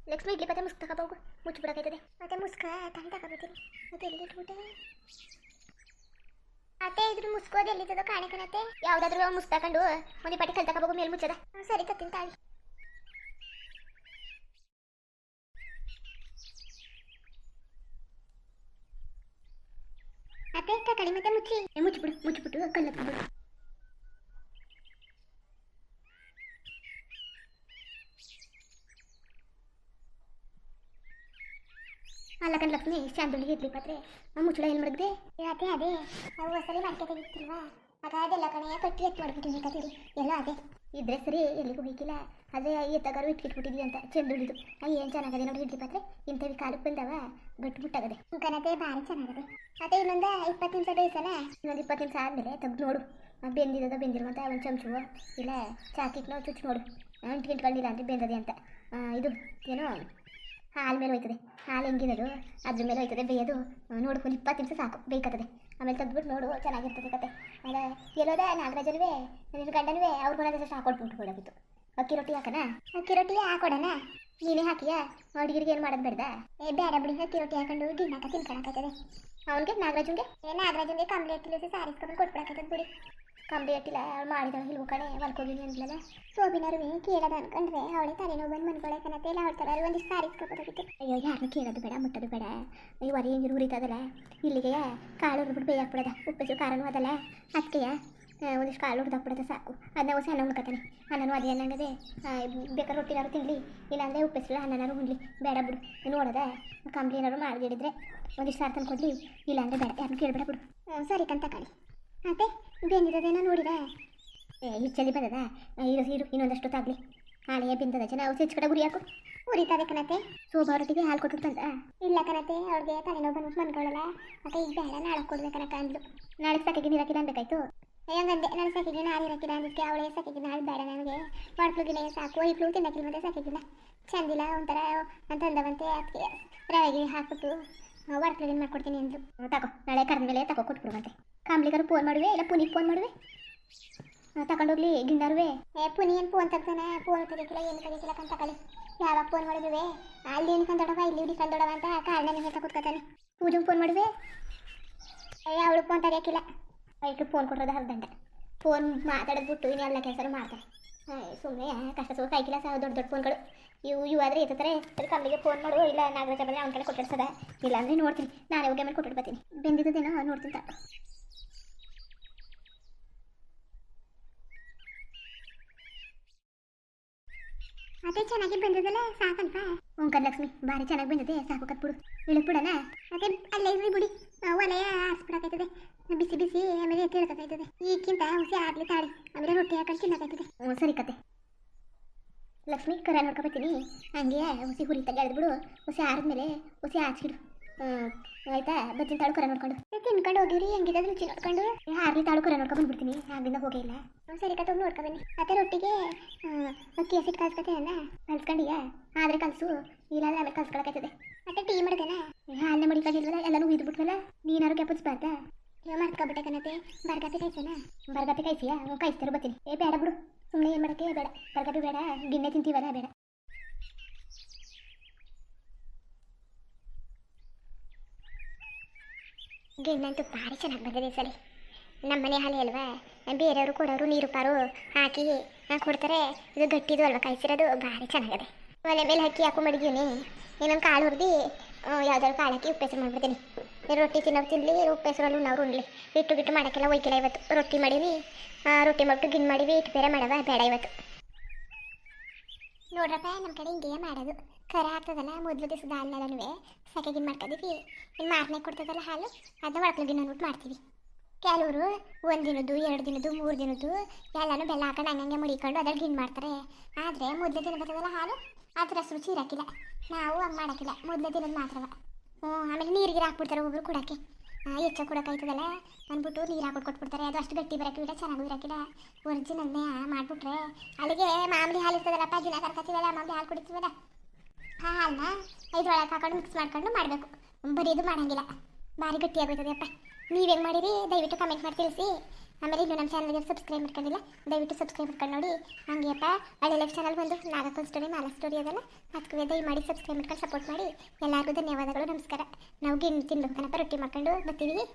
ಲಕ್ಷ್ಮಿ ಇಡ್ಲಿ ಪತ್ತೆ ಮುಸ್ಕ್ ತಗೋಬೋಗು ಮುಚ್ಚಿಬಿಡಕೈತದೆ ಮತ್ತೆ ಮುಸ್ಕ ತಾನೇ ತಗೋಬತ್ತೀನಿ ಮತ್ತೆ ಎಲ್ಲಿ ಇಟ್ಬಿಟ್ಟೆ ಅತ್ತೆ ಇದ್ರ ಮುಸ್ಕೋದು ಎಲ್ಲಿದ್ದದೋ ಕಾಣಕನತ್ತೆ ಯಾವ್ದಾದ್ರು ಮುಸ್ಕ್ ತಕೊಂಡು ಒಂದು ಪಟ್ಟಿ ಕಲ್ ತಗೋಬೋಗು ಮೇಲೆ ಮುಚ್ಚದ? ಹ್ಮ್, ಸರಿ ತತ್ತೀನಿ ತಾಳಿ. ಅತ್ತೆ ಕಕಳಿ ಮತ್ತೆ ಮುಚ್ಚಿ. ಏ, ಮುಚ್ಚಿಬಿಡು ಮುಚ್ಚಿಬಿಟ್ಟು ಕಲ್ಲು ಬಿಡು. ಅಲ್ಲ ಕಣ್ ಲಕ್ಷ್ಮಿ ಶಾಂತುಳಿಗೆ ಇಡ್ಲಿ ಪಾತ್ರೆ. ಮುಚ್ಚಳ ಏನು ಮಾಡಿದೆ ಅದೇ ಅದೇ. ನಾವು ಹೊಸರಿ ಮಾರ್ಕೆಟ್ ಇರ್ತಿಲ್ವಾ? ಆಗ ಅದೆಲ್ಲ ಕಟ್ಟಿ ಎತ್ತು ಮಾಡ್ಬಿಟ್ಟಿನಿ ಕತ್ತೀರಿ ಎಲ್ಲ ಅದೇ. ಇದ್ರೆ ಸರಿ ಎಲ್ಲಿಗೂ ಹೋಗಿಲ್ಲ. ಅದೇ ಎತ್ತಗಾರು ಇಟ್ಕಿಟ್ಬಿಟ್ಟಿದ್ವಿ ಅಂತ ಚೆಂದುಳಿದು ಏನು ಚೆನ್ನಾಗದೆ ನೋಡಿ ಇಡ್ಲಿ ಪಾತ್ರೆ. ಇಂಥವಿ ಕಾಲಕ್ಕೆ ಬಂದವ ಗಟ್ಟು ಕನತೆ ಭಾರಿ ಚೆನ್ನಾಗದೆ. ಅದೇ ಇನ್ನೊಂದು ಇಪ್ಪತ್ತು ನಿಮಿಷ ಬೇಯಿಸಲ್ಲ ಇನ್ನೊಂದು ಇಪ್ಪತ್ತು ನಿಮಿಷ ಆದಮೇಲೆ ತೆಗ್ದು ನೋಡು. ಬೆಂದಿರೋದ ಬೆಂದಿರುವಂತ ಒಂದು ಚಮಚು ಇಲ್ಲ ಚಾಕಿಟ್ನೋ ಚುಚ್ಚು ನೋಡು ಅಂಟು ಗಿಂಟ್ಕೊಂಡಿಲ್ಲ ಅಂದರೆ ಬೆಂದದೆ ಅಂತ. ಇದು ಏನೋ ಹಾಲು ಮೇಲೆ ಹೋಯ್ತದೆ. ಹಾಲು ಹೆಂಗಿರೋದು ಅದ್ರ ಮೇಲೆ ಹೋಯ್ತದೆ, ಬೇಯೋದು. ನೋಡು ನೋಡ್ಕೊಂಡು ಇಪ್ಪತ್ತು ನಿಮಿಷ ಸಾಕು ಬೇಕತ್ತದೆ ಆಮೇಲೆ ತೆಗ್ದ್ಬಿಟ್ಟು ನೋಡು, ಚೆನ್ನಾಗಿರ್ತದೆ ಕತೆ. ಆಮೇಲೆ ಎಲ್ಲೋದ ನಾಗರಾಜನವೇ ನಿನ್ನ ಗಂಡನವೇ, ಅವ್ರ ಮನೆ ಸಾಕು ಹಾಕೊಟ್ಬಿಟ್ಟು ಹೋಗಿತ್ತು ಅಕ್ಕಿ ರೊಟ್ಟಿ ಹಾಕನ ಅಕ್ಕಿ ರೊಟ್ಟಿ ಹಾಕೊಡಣ? ನೀನೇ ಹಾಕಿಯಾ? ಅಡುಗೆಗೆ ಏನು ಮಾಡೋದು ಬೇಡ್ದ? ಏ, ಬೇಡ ಬಿಡಿ, ಅಕ್ಕಿ ರೊಟ್ಟಿ ಹಾಕೊಂಡು ದಿನಾಕ ತಿನ್ಕೊಳಕತ್ತದೆ ಅವನಿಗೆ, ನಾಗರಾಜನ್ಗೆ? ಏ, ನಾಗರಾಜನ್ಗೆ ಕಮ್ಮಿ ಹಟ್ಟಿಲ್ಲ ಸಾರಿಸ್ಕೊಂಡು ಕೊಟ್ಬಿಡಕತ್ತದ ಬಿಡಿ. ಕಂಬಳಿ ಹಟ್ಟಿಲ್ಲ ಅವಳು ಮಾಡಿದಳು ಇಲ್ವು ಕಣೆ ಹೊಲ್ಕೋಗಿನಿ ಅಂದ್ಲಲ್ಲ ಸೋಬಿನರು ಕೇಳೋದು ಅನ್ಕೊಂಡ್ರೆ ಅವಳೆ ತಲೆನೋವು ಬಂದು ಮನ್ಕೊಳಕನತ್ತೆ ಇಲ್ಲ ಅವಳ ಥರ ಒಂದಿಷ್ಟು ಸಾರಿಸ್ಕೊಬೋದಾಗಿತ್ತು ಅಯ್ಯೋ ಯಾರನ್ನೂ ಕೇಳೋದು ಬೇಡ, ಮುಟ್ಟೋದು ಬೇಡ. ಈ ಹೊರೆ ಹಿಂಗಿರು ಹುರಿತದಲ್ಲ ಇಲ್ಲಿಗೆ ಕಾಳು ಹುರ್ಬಿಟ್ಟು ಬೇಯಾಕ್ಬಿಡದ ಉಪ್ಪೆಸರು ಕಾರಣವೂ ಅದಲ್ಲ. ಅದಕ್ಕೆ ಒಂದಿಷ್ಟು ಕಾಳು ಹುರಿದಾಕ್ಬಿಡೋದು ಸಾಕು. ಅದನ್ನ ಹೊಸ ಅನ್ನ ಉಳ್ಕೊತಾನೆ ಅನ್ನನೂ ಅದೇ ಅನ್ನಂಗದೆ. ಬೇಕಾದ್ರೆ ರೊಟ್ಟಿನಾರು ತಿನ್ನಲಿ ಇಲ್ಲಾಂದರೆ ಉಪ್ಪೆಸರು ಅನ್ನನಾರು ಉಣ್ಲಿ. ಬೇಡ ಬಿಡು. ನೋಡದ ಕಂಬ್ಲಿ ಏನಾದ್ರು ಮಾಡಿಡಿದ್ರೆ ಒಂದಿಷ್ಟು ಸಾರು ತಂದು ಕೊಡಲಿ ಇಲ್ಲಾಂದರೆ ಬೇಡ. ಯಾರನ್ನು ಕೇಳಬೇಡ ಬಿಡು. ಸರಿ ಕಂತ ಕಾಳಿ ಮತ್ತೆ ಬೆಂದಿರೋದೇನೋ ನೋಡಿದೆ. ಏ ಹಿಚ್ಚಲ್ಲಿ ಬಂದದ? ಇರು ಇರು ಇನ್ನೊಂದಷ್ಟು ತಾಗ್ಲಿ ಹಾಳೆಯ ಬಿಂದದ ಜನ ಔಷಧಿ ಕಡೆ ಗುರಿ ಹಾಕು. ಉರಿತದೆ ಕಣತೆ. ಶೋಭಾ ರೊಟ್ಟಿಗೆ ಹಾಲು ಕೊಟ್ಟು ತಂದ. ಇಲ್ಲ ಕಣತೆ ತಾನೇ ತಲೆನೋವು ಬಂದು ಮನ್ಕೊಳ್ಳಲ್ಲ ಮತ್ತೆ ಈಗ ಬೇಡ ನಾಳೆ ಕೊಡ್ಬೇಕನಕ ಅಂದ್ಲು. ನಾಳೆ ಸಾಕಿಗೆ ನೀರು ಹಾಕಿಲ್ಲ ಅನ್ಬೇಕಾಯ್ತು? ಹೆಂಗಂದೆ ನಾನು ಸಾಕಿಗೆ ನಾಳೆ ಹಾಕಿಲ್ಲ ಅಂದಕ್ಕೆ ಅವಳೇ ಸಾಕಿಗೆ ನಾಳೆ ಬೇಡ ನನಗೆ. ಮಾಡ್ಕೊಗಿಲ್ಲ ಸಾಕು ಇಟ್ಲು ತಿನ್ನಕ್ಕಿಲ್ಲ ಮತ್ತೆ ಸಾಕಿಗಿಲ್ಲ ಚಂದಿಲ್ಲ ಒಂಥರ ಅಂತಂದವಂತೆ ಅದಕ್ಕೆ ರವೆಗೆ ಹಾಕ್ಬಿಟ್ಟು ವರ್ಕ್ಲಿಗೆ ಮಾಡ್ಕೊಡ್ತೀನಿ ಅಂದ್ಲು. ತಗೋ ನಾಳೆ ಕರೆದ ಮೇಲೆ ತಗೋ ಕೊಟ್ಬಿಡುವಂತೆ ಕಾಂಬ್ಲಿಗಾರು ಫೋನ್ ಮಾಡುವೆ? ಇಲ್ಲ ಪುನಿಗೆ ಫೋನ್ ಮಾಡುವೆ? ತಗೊಂಡೋಗ್ಲಿ ಗಿಂಡಾರುವೆ. ಏ ಪುನಿ ಏನು ಫೋನ್ ತೆಗ್ದಾನೆ? ಫೋನ್ ತೆಗಿತಿಲ್ಲ ಏನು ತೆಗಿತಿಲ್ಲ ಕಂತ ಕಳಿ ಯಾವಾಗ ಫೋನ್ ಮಾಡಿದ್ವಿ? ಅಲ್ಲಿ ಏನು ಕಂದೊಡವ ಇಲ್ಲಿ ಹುಡಿ ಕಂದೊಡವ ಅಂತ ಕಾರಣ ಹೇಳ್ತಾ ಕೂತ್ಕೊತಾನೆ. ಪೂಜೆಗೆ ಫೋನ್ ಮಾಡಿದ್ವಿ ಅಯ್ಯ ಅವಳು ಫೋನ್ ತೆಗಿಯಕ್ಕಿಲ್ಲ. ಅಯ್ಯಕ್ಕೆ ಫೋನ್ ಕೊಡೋದು ಹರ್ದಂಡ ಫೋನ್ ಮಾತಾಡೋದ್ಬಿಟ್ಟು ಇನ್ನು ಎಲ್ಲ ಕೆಲಸ ಮಾಡ್ತಾರೆ ಸುಮ್ಮನೆ ಕಷ್ಟ ಸುಖ ಕೈಕಿಲ್ಲ ಸಹ ದೊಡ್ಡ ದೊಡ್ಡ ಫೋನ್ಗಳು ಇವು ಇವು ಆದರೆ ಎತ್ತಾರೆ ಅದಕ್ಕೆ ಕಂಬಿಗೆ ಫೋನ್ ಮಾಡು ಇಲ್ಲ ನಾಗರಾಜ ಬಂದರೆ ಅವ್ನ ಕಡೆ ಕೊಟ್ಟಿಡ್ಸದ ಇಲ್ಲ ಅಂದರೆ ನೋಡ್ತೀನಿ ನಾನೇ ಹೋಗಿ ಆಮೇಲೆ ಕೊಟ್ಟು ಬರ್ತೀನಿ ಬೆಂದಿದ್ದೇನೋ ನೋಡ್ತೀನಿ ತಾತ ಅದೇ ಚೆನ್ನಾಗಿ ಬಂದದಲ್ಲ ಸಾಕಂತ ಓಂಕರ್ ಲಕ್ಷ್ಮಿ ಭಾರಿ ಚೆನ್ನಾಗಿ ಬಂದಿದೆ, ಸಾಕು ಕತ್ಬಿಡು. ಇಳಕ್ ಬಿಡಲ್ಲ ಅದೇ ಅಲ್ಲೇ ಇರ್ಲಿ ಬಿಡಿ. ಒಲೆಯ ಆರಿಸ್ಬಿಡಕೈತದೆ ಬಿಸಿ ಬಿಸಿ ಆಮೇಲೆ ತಿಳ್ಕೊತೈತದೆ ಈಗಿಂತ ಹುಸಿ ಆಗ್ಲಿ ತಾಳಿ. ಆಮೇಲೆ ರೊಟ್ಟಿ ಹಾಕೊಂಡು ತಿನ್ನಕೈತದೆ ಹ್ಞೂ, ಸರಿ ಕತೆ. ಲಕ್ಷ್ಮಿ, ಕರ ನೋಡ್ಕೊಬತ್ತೀನಿ ಹಂಗೆ ಹುಸಿ ಹುರಿ ತಗೆಳ್ದು ಬಿಡು ಹುಸಿ ಆರಿದ್ಮೇಲೆ ಹುಸಿ ಹಾಚಿಡು ಆಯ್ತಾ? ಬಜ್ಜಿನ ತಾಳು ಕರ ನೋಡ್ಕೊಂಡು. ತಿನ್ಕೊಂಡು ಹೋಗಿರಿ, ಹೆಂಗಿದೆ ರುಚಿ ನೋಡ್ಕೊಂಡು? ಹಾರ್ಲಿ, ತಾಳು ಕರ ನೋಡ್ಕೊಂಡು ಬಂದ್ಬಿಡ್ತೀನಿ. ಆಗಿಂದ ಹೋಗೇ ಇಲ್ಲ. ಸರಿ ಕತೆ ನೋಡ್ಕೊ ಬನ್ನಿ. ಮತ್ತೆ ರೊಟ್ಟಿಗೆ ಅಕ್ಕಿ ಹಸಿಟ್ಟು ಕಲ್ಸ್ಕೊತೀನಲ್ಲ ಕಲ್ಸ್ಕೊಂಡಿಯಾ? ಆದ್ರೆ ಕಲ್ಸು. ಇಲ್ಲಾಂದ್ರೆ ಆಮೇಲೆ ಕಲ್ಸ್ಕೊಳಕೈತದೆ ಮತ್ತೆ ಟೀ ಮಾಡಿದೆನ? ಅನ್ನ ಮಡಿಕಾಗಿಲ್ವಲ್ಲ ಎಲ್ಲನೂ ಉಯ್ದುಬಿಟ್ವಲ್ಲ? ನೀನಾರು ಕೆಪ್ಪಿಸ್ಬಾರ್ದ ಮಾಡ್ಕೊಬಿಟ್ಟೆ ಕಣತೆ ಬರ್ಗಾಪಿ ಕಾಯ್ಸೋಣ ಬರ್ಗಾಪಿ ಕಾಯ್ಸಿಯಾ? ಕಾಯಿಸ್ತಾರೆ, ಬರ್ತೀನಿ. ಏ, ಬೇಡ ಬಿಡು. ಸುಮ್ಮನೆ ಏನು ಮಾಡಕ್ಕೆ? ಬೇಡ. ಬರ್ಗಾಪಿ ಬೇಡ. ಗಿಣ್ಣೆ ತಿಂತೀವಲ್ಲ, ಬೇಡ. ಗಿಣ್ಣಂತೂ ಭಾರಿ ಚೆನ್ನಾಗಿ ಬಂದಿದೆ ಸರಿ ನಮ್ಮ ಮನೆ ಹಾಲೆ ಅಲ್ವಾ? ಬೇರೆಯವರು ಕೊಡೋರು ನೀರು ಪಾರು ಹಾಕಿ ಕೊಡ್ತಾರೆ. ಇದು ಗಟ್ಟಿದು ಅಲ್ವಾ ಕಾಯಿಸಿರೋದು? ಭಾರಿ ಚೆನ್ನಾಗಿದೆ. ಒಲೆ ಮೇಲೆ ಹಾಕಿ ಹಾಕೊಂಡು ಮಡಗೀನಿ ಇನ್ನೊಂದು ಕಾಳು ಹುರಿದು ಯಾವ್ದಾದ್ರು ಕಾಳು ಹಾಕಿ ಉಪ್ಪೆಸರು ಮಾಡ್ಬಿಡ್ತೀನಿ. ರೊಟ್ಟಿ ತಿನ್ನೋರು ತಿನ್ನಲಿ ಉಪ್ಪೆಸರಲ್ಲಿ ಉಣ್ಣವ್ರು ಉಣ್ಲಿ. ಹಿಟ್ಟು ಗಿಟ್ಟು ಮಾಡೋಕ್ಕೆಲ್ಲ ಒಯ್ಕಿಲ್ಲ ಇವತ್ತು. ರೊಟ್ಟಿ ಮಾಡೀವಿ ರೊಟ್ಟಿ ಮಾಡಿಬಿಟ್ಟು ಗಿನ್ ಮಾಡಿವಿ ಹಿಟ್ಟು ಬೇರೆ ಮಾಡವ, ಬೇಡ ಇವತ್ತು. ನೋಡ್ರಪ್ಪ ನಮ್ಮ ಕಡೆ ಹಿಂಗೆ ಮಾಡೋದು. ಕರ ಆಗ್ತದಲ್ಲ ಮೊದಲು ದಿವಸದ ಹಾಲಿನಲ್ಲೂ ಸೆಕೆಗಿನ್ ಮಾಡ್ಕೊಂಡಿದ್ವಿ. ಇನ್ನು ಮಾರನೇ ಕೊಡ್ತದಲ್ಲ ಹಾಲು, ಅದನ್ನ ಒಳಕ್ಲಗಿನ ಅಂದ್ಬಿಟ್ಟು ಮಾಡ್ತೀವಿ. ಕೆಲವರು ಒಂದು ದಿನದ್ದು, ಎರಡು ದಿನದ್ದು, ಮೂರು ದಿನದ್ದು ಎಲ್ಲನೂ ಬೆಲ್ಲ ಹಾಕೊಂಡು ಹಂಗಂಗೆ ಮುಡಿಕೊಂಡು ಅದ್ರಲ್ಲಿ ಗಿಣ್ಣು ಮಾಡ್ತಾರೆ. ಆದರೆ ಮೊದಲೇ ದಿನ ಬರ್ತದಲ್ಲ ಹಾಲು, ಅದ್ರ ರುಚಿ ಇರೋಕ್ಕಿಲ್ಲ. ನಾವು ಹಂಗೆ ಮಾಡೋಕ್ಕಿಲ್ಲ. ಮೊದಲೇ ದಿನದ ಮಾತ್ರವ. ಹ್ಞೂ ಆಮೇಲೆ ನೀರಿಗೆ ಹಾಕ್ಬಿಡ್ತಾರೆ ಒಬ್ಬರು ಕೊಡೋಕ್ಕೆ. ಹೆಚ್ಚು ಕೊಡೋಕ್ಕಾಯ್ತದಲ್ಲ ಅಂದ್ಬಿಟ್ಟು ನೀರು ಹಾಕಿ ಕೊಟ್ಬಿಡ್ತಾರೆ. ಅದು ಅಷ್ಟು ಗಟ್ಟಿ ಬರೋಕ್ಕಿಲ್ಲ ಚೆನ್ನಾಗೂ ಇರೋಕ್ಕಿಲ್ಲ. ಒರಿಜಿನಲ್ನೇ ಮಾಡಿಬಿಟ್ರೆ, ಅಲ್ಲಿಗೆ ಮಾಮೂಲಿ ಹಾಲು ಇರ್ತದಲ್ಲಪ್ಪ ದಿನ ಕರ್ಕೊತೀವಲ್ಲ, ಮಾಮೂಲಿ ಹಾಲು ಕುಡಿತೀವಲ್ಲ? ಹಾಲನ್ನ ಇದ್ರೊಳಗೆ ಹಾಕೊಂಡು ಮಿಕ್ಸ್ ಮಾಡ್ಕೊಂಡು ಮಾಡಬೇಕು. ಬರೀ ಇದು ಮಾಡಂಗಿಲ್ಲ. ಭಾರಿ ಗಟ್ಟಿಯಾಗೋಯ್ತದೆಯಪ್ಪ ನೀವು ಹೆಂಗೆ ಮಾಡಿರಿ? ದಯವಿಟ್ಟು ಕಮೆಂಟ್ ಮಾಡಿ ತಿಳಿಸಿ. ಆಮೇಲೆ ಇನ್ನೂ ನಮ್ಮ ಚಾನಲ್ಗೆ ಸಬ್ಸ್ಕ್ರೈಬ್ ಮಾಡ್ಕೊಂಡಿಲ್ಲ, ದಯವಿಟ್ಟು ಸಬ್ಸ್ಕ್ರೈಬ್ ಮಾಡ್ಕೊಂಡು ನೋಡಿ. ಹಂಗೆಯಪ್ಪ ಹಳೆ ಲೈಫ್ ಚಾನಲ್ ಬಂದು ನಾಗಕ್ಕೊಂದು ಸ್ಟೋರಿ ಮಾಲಕ್ ಸ್ಟೋರಿ ಅದಲ್ಲ ಅದಕ್ಕೆ ದಯಮಾಡಿ ಸಬ್ಸ್ಕ್ರೈಬ್ ಮಾಡ್ಕೊಂಡು ಸಪೋರ್ಟ್ ಮಾಡಿ. ಎಲ್ಲರಿಗೂ ಧನ್ಯವಾದಗಳು, ನಮಸ್ಕಾರ. ನಾವು ಗಿಣ್ಣು ತಿನ್ಬೇಕನಪ್ಪ ರೊಟ್ಟಿ ಮಾಡ್ಕೊಂಡು ಬರ್ತೀವಿ.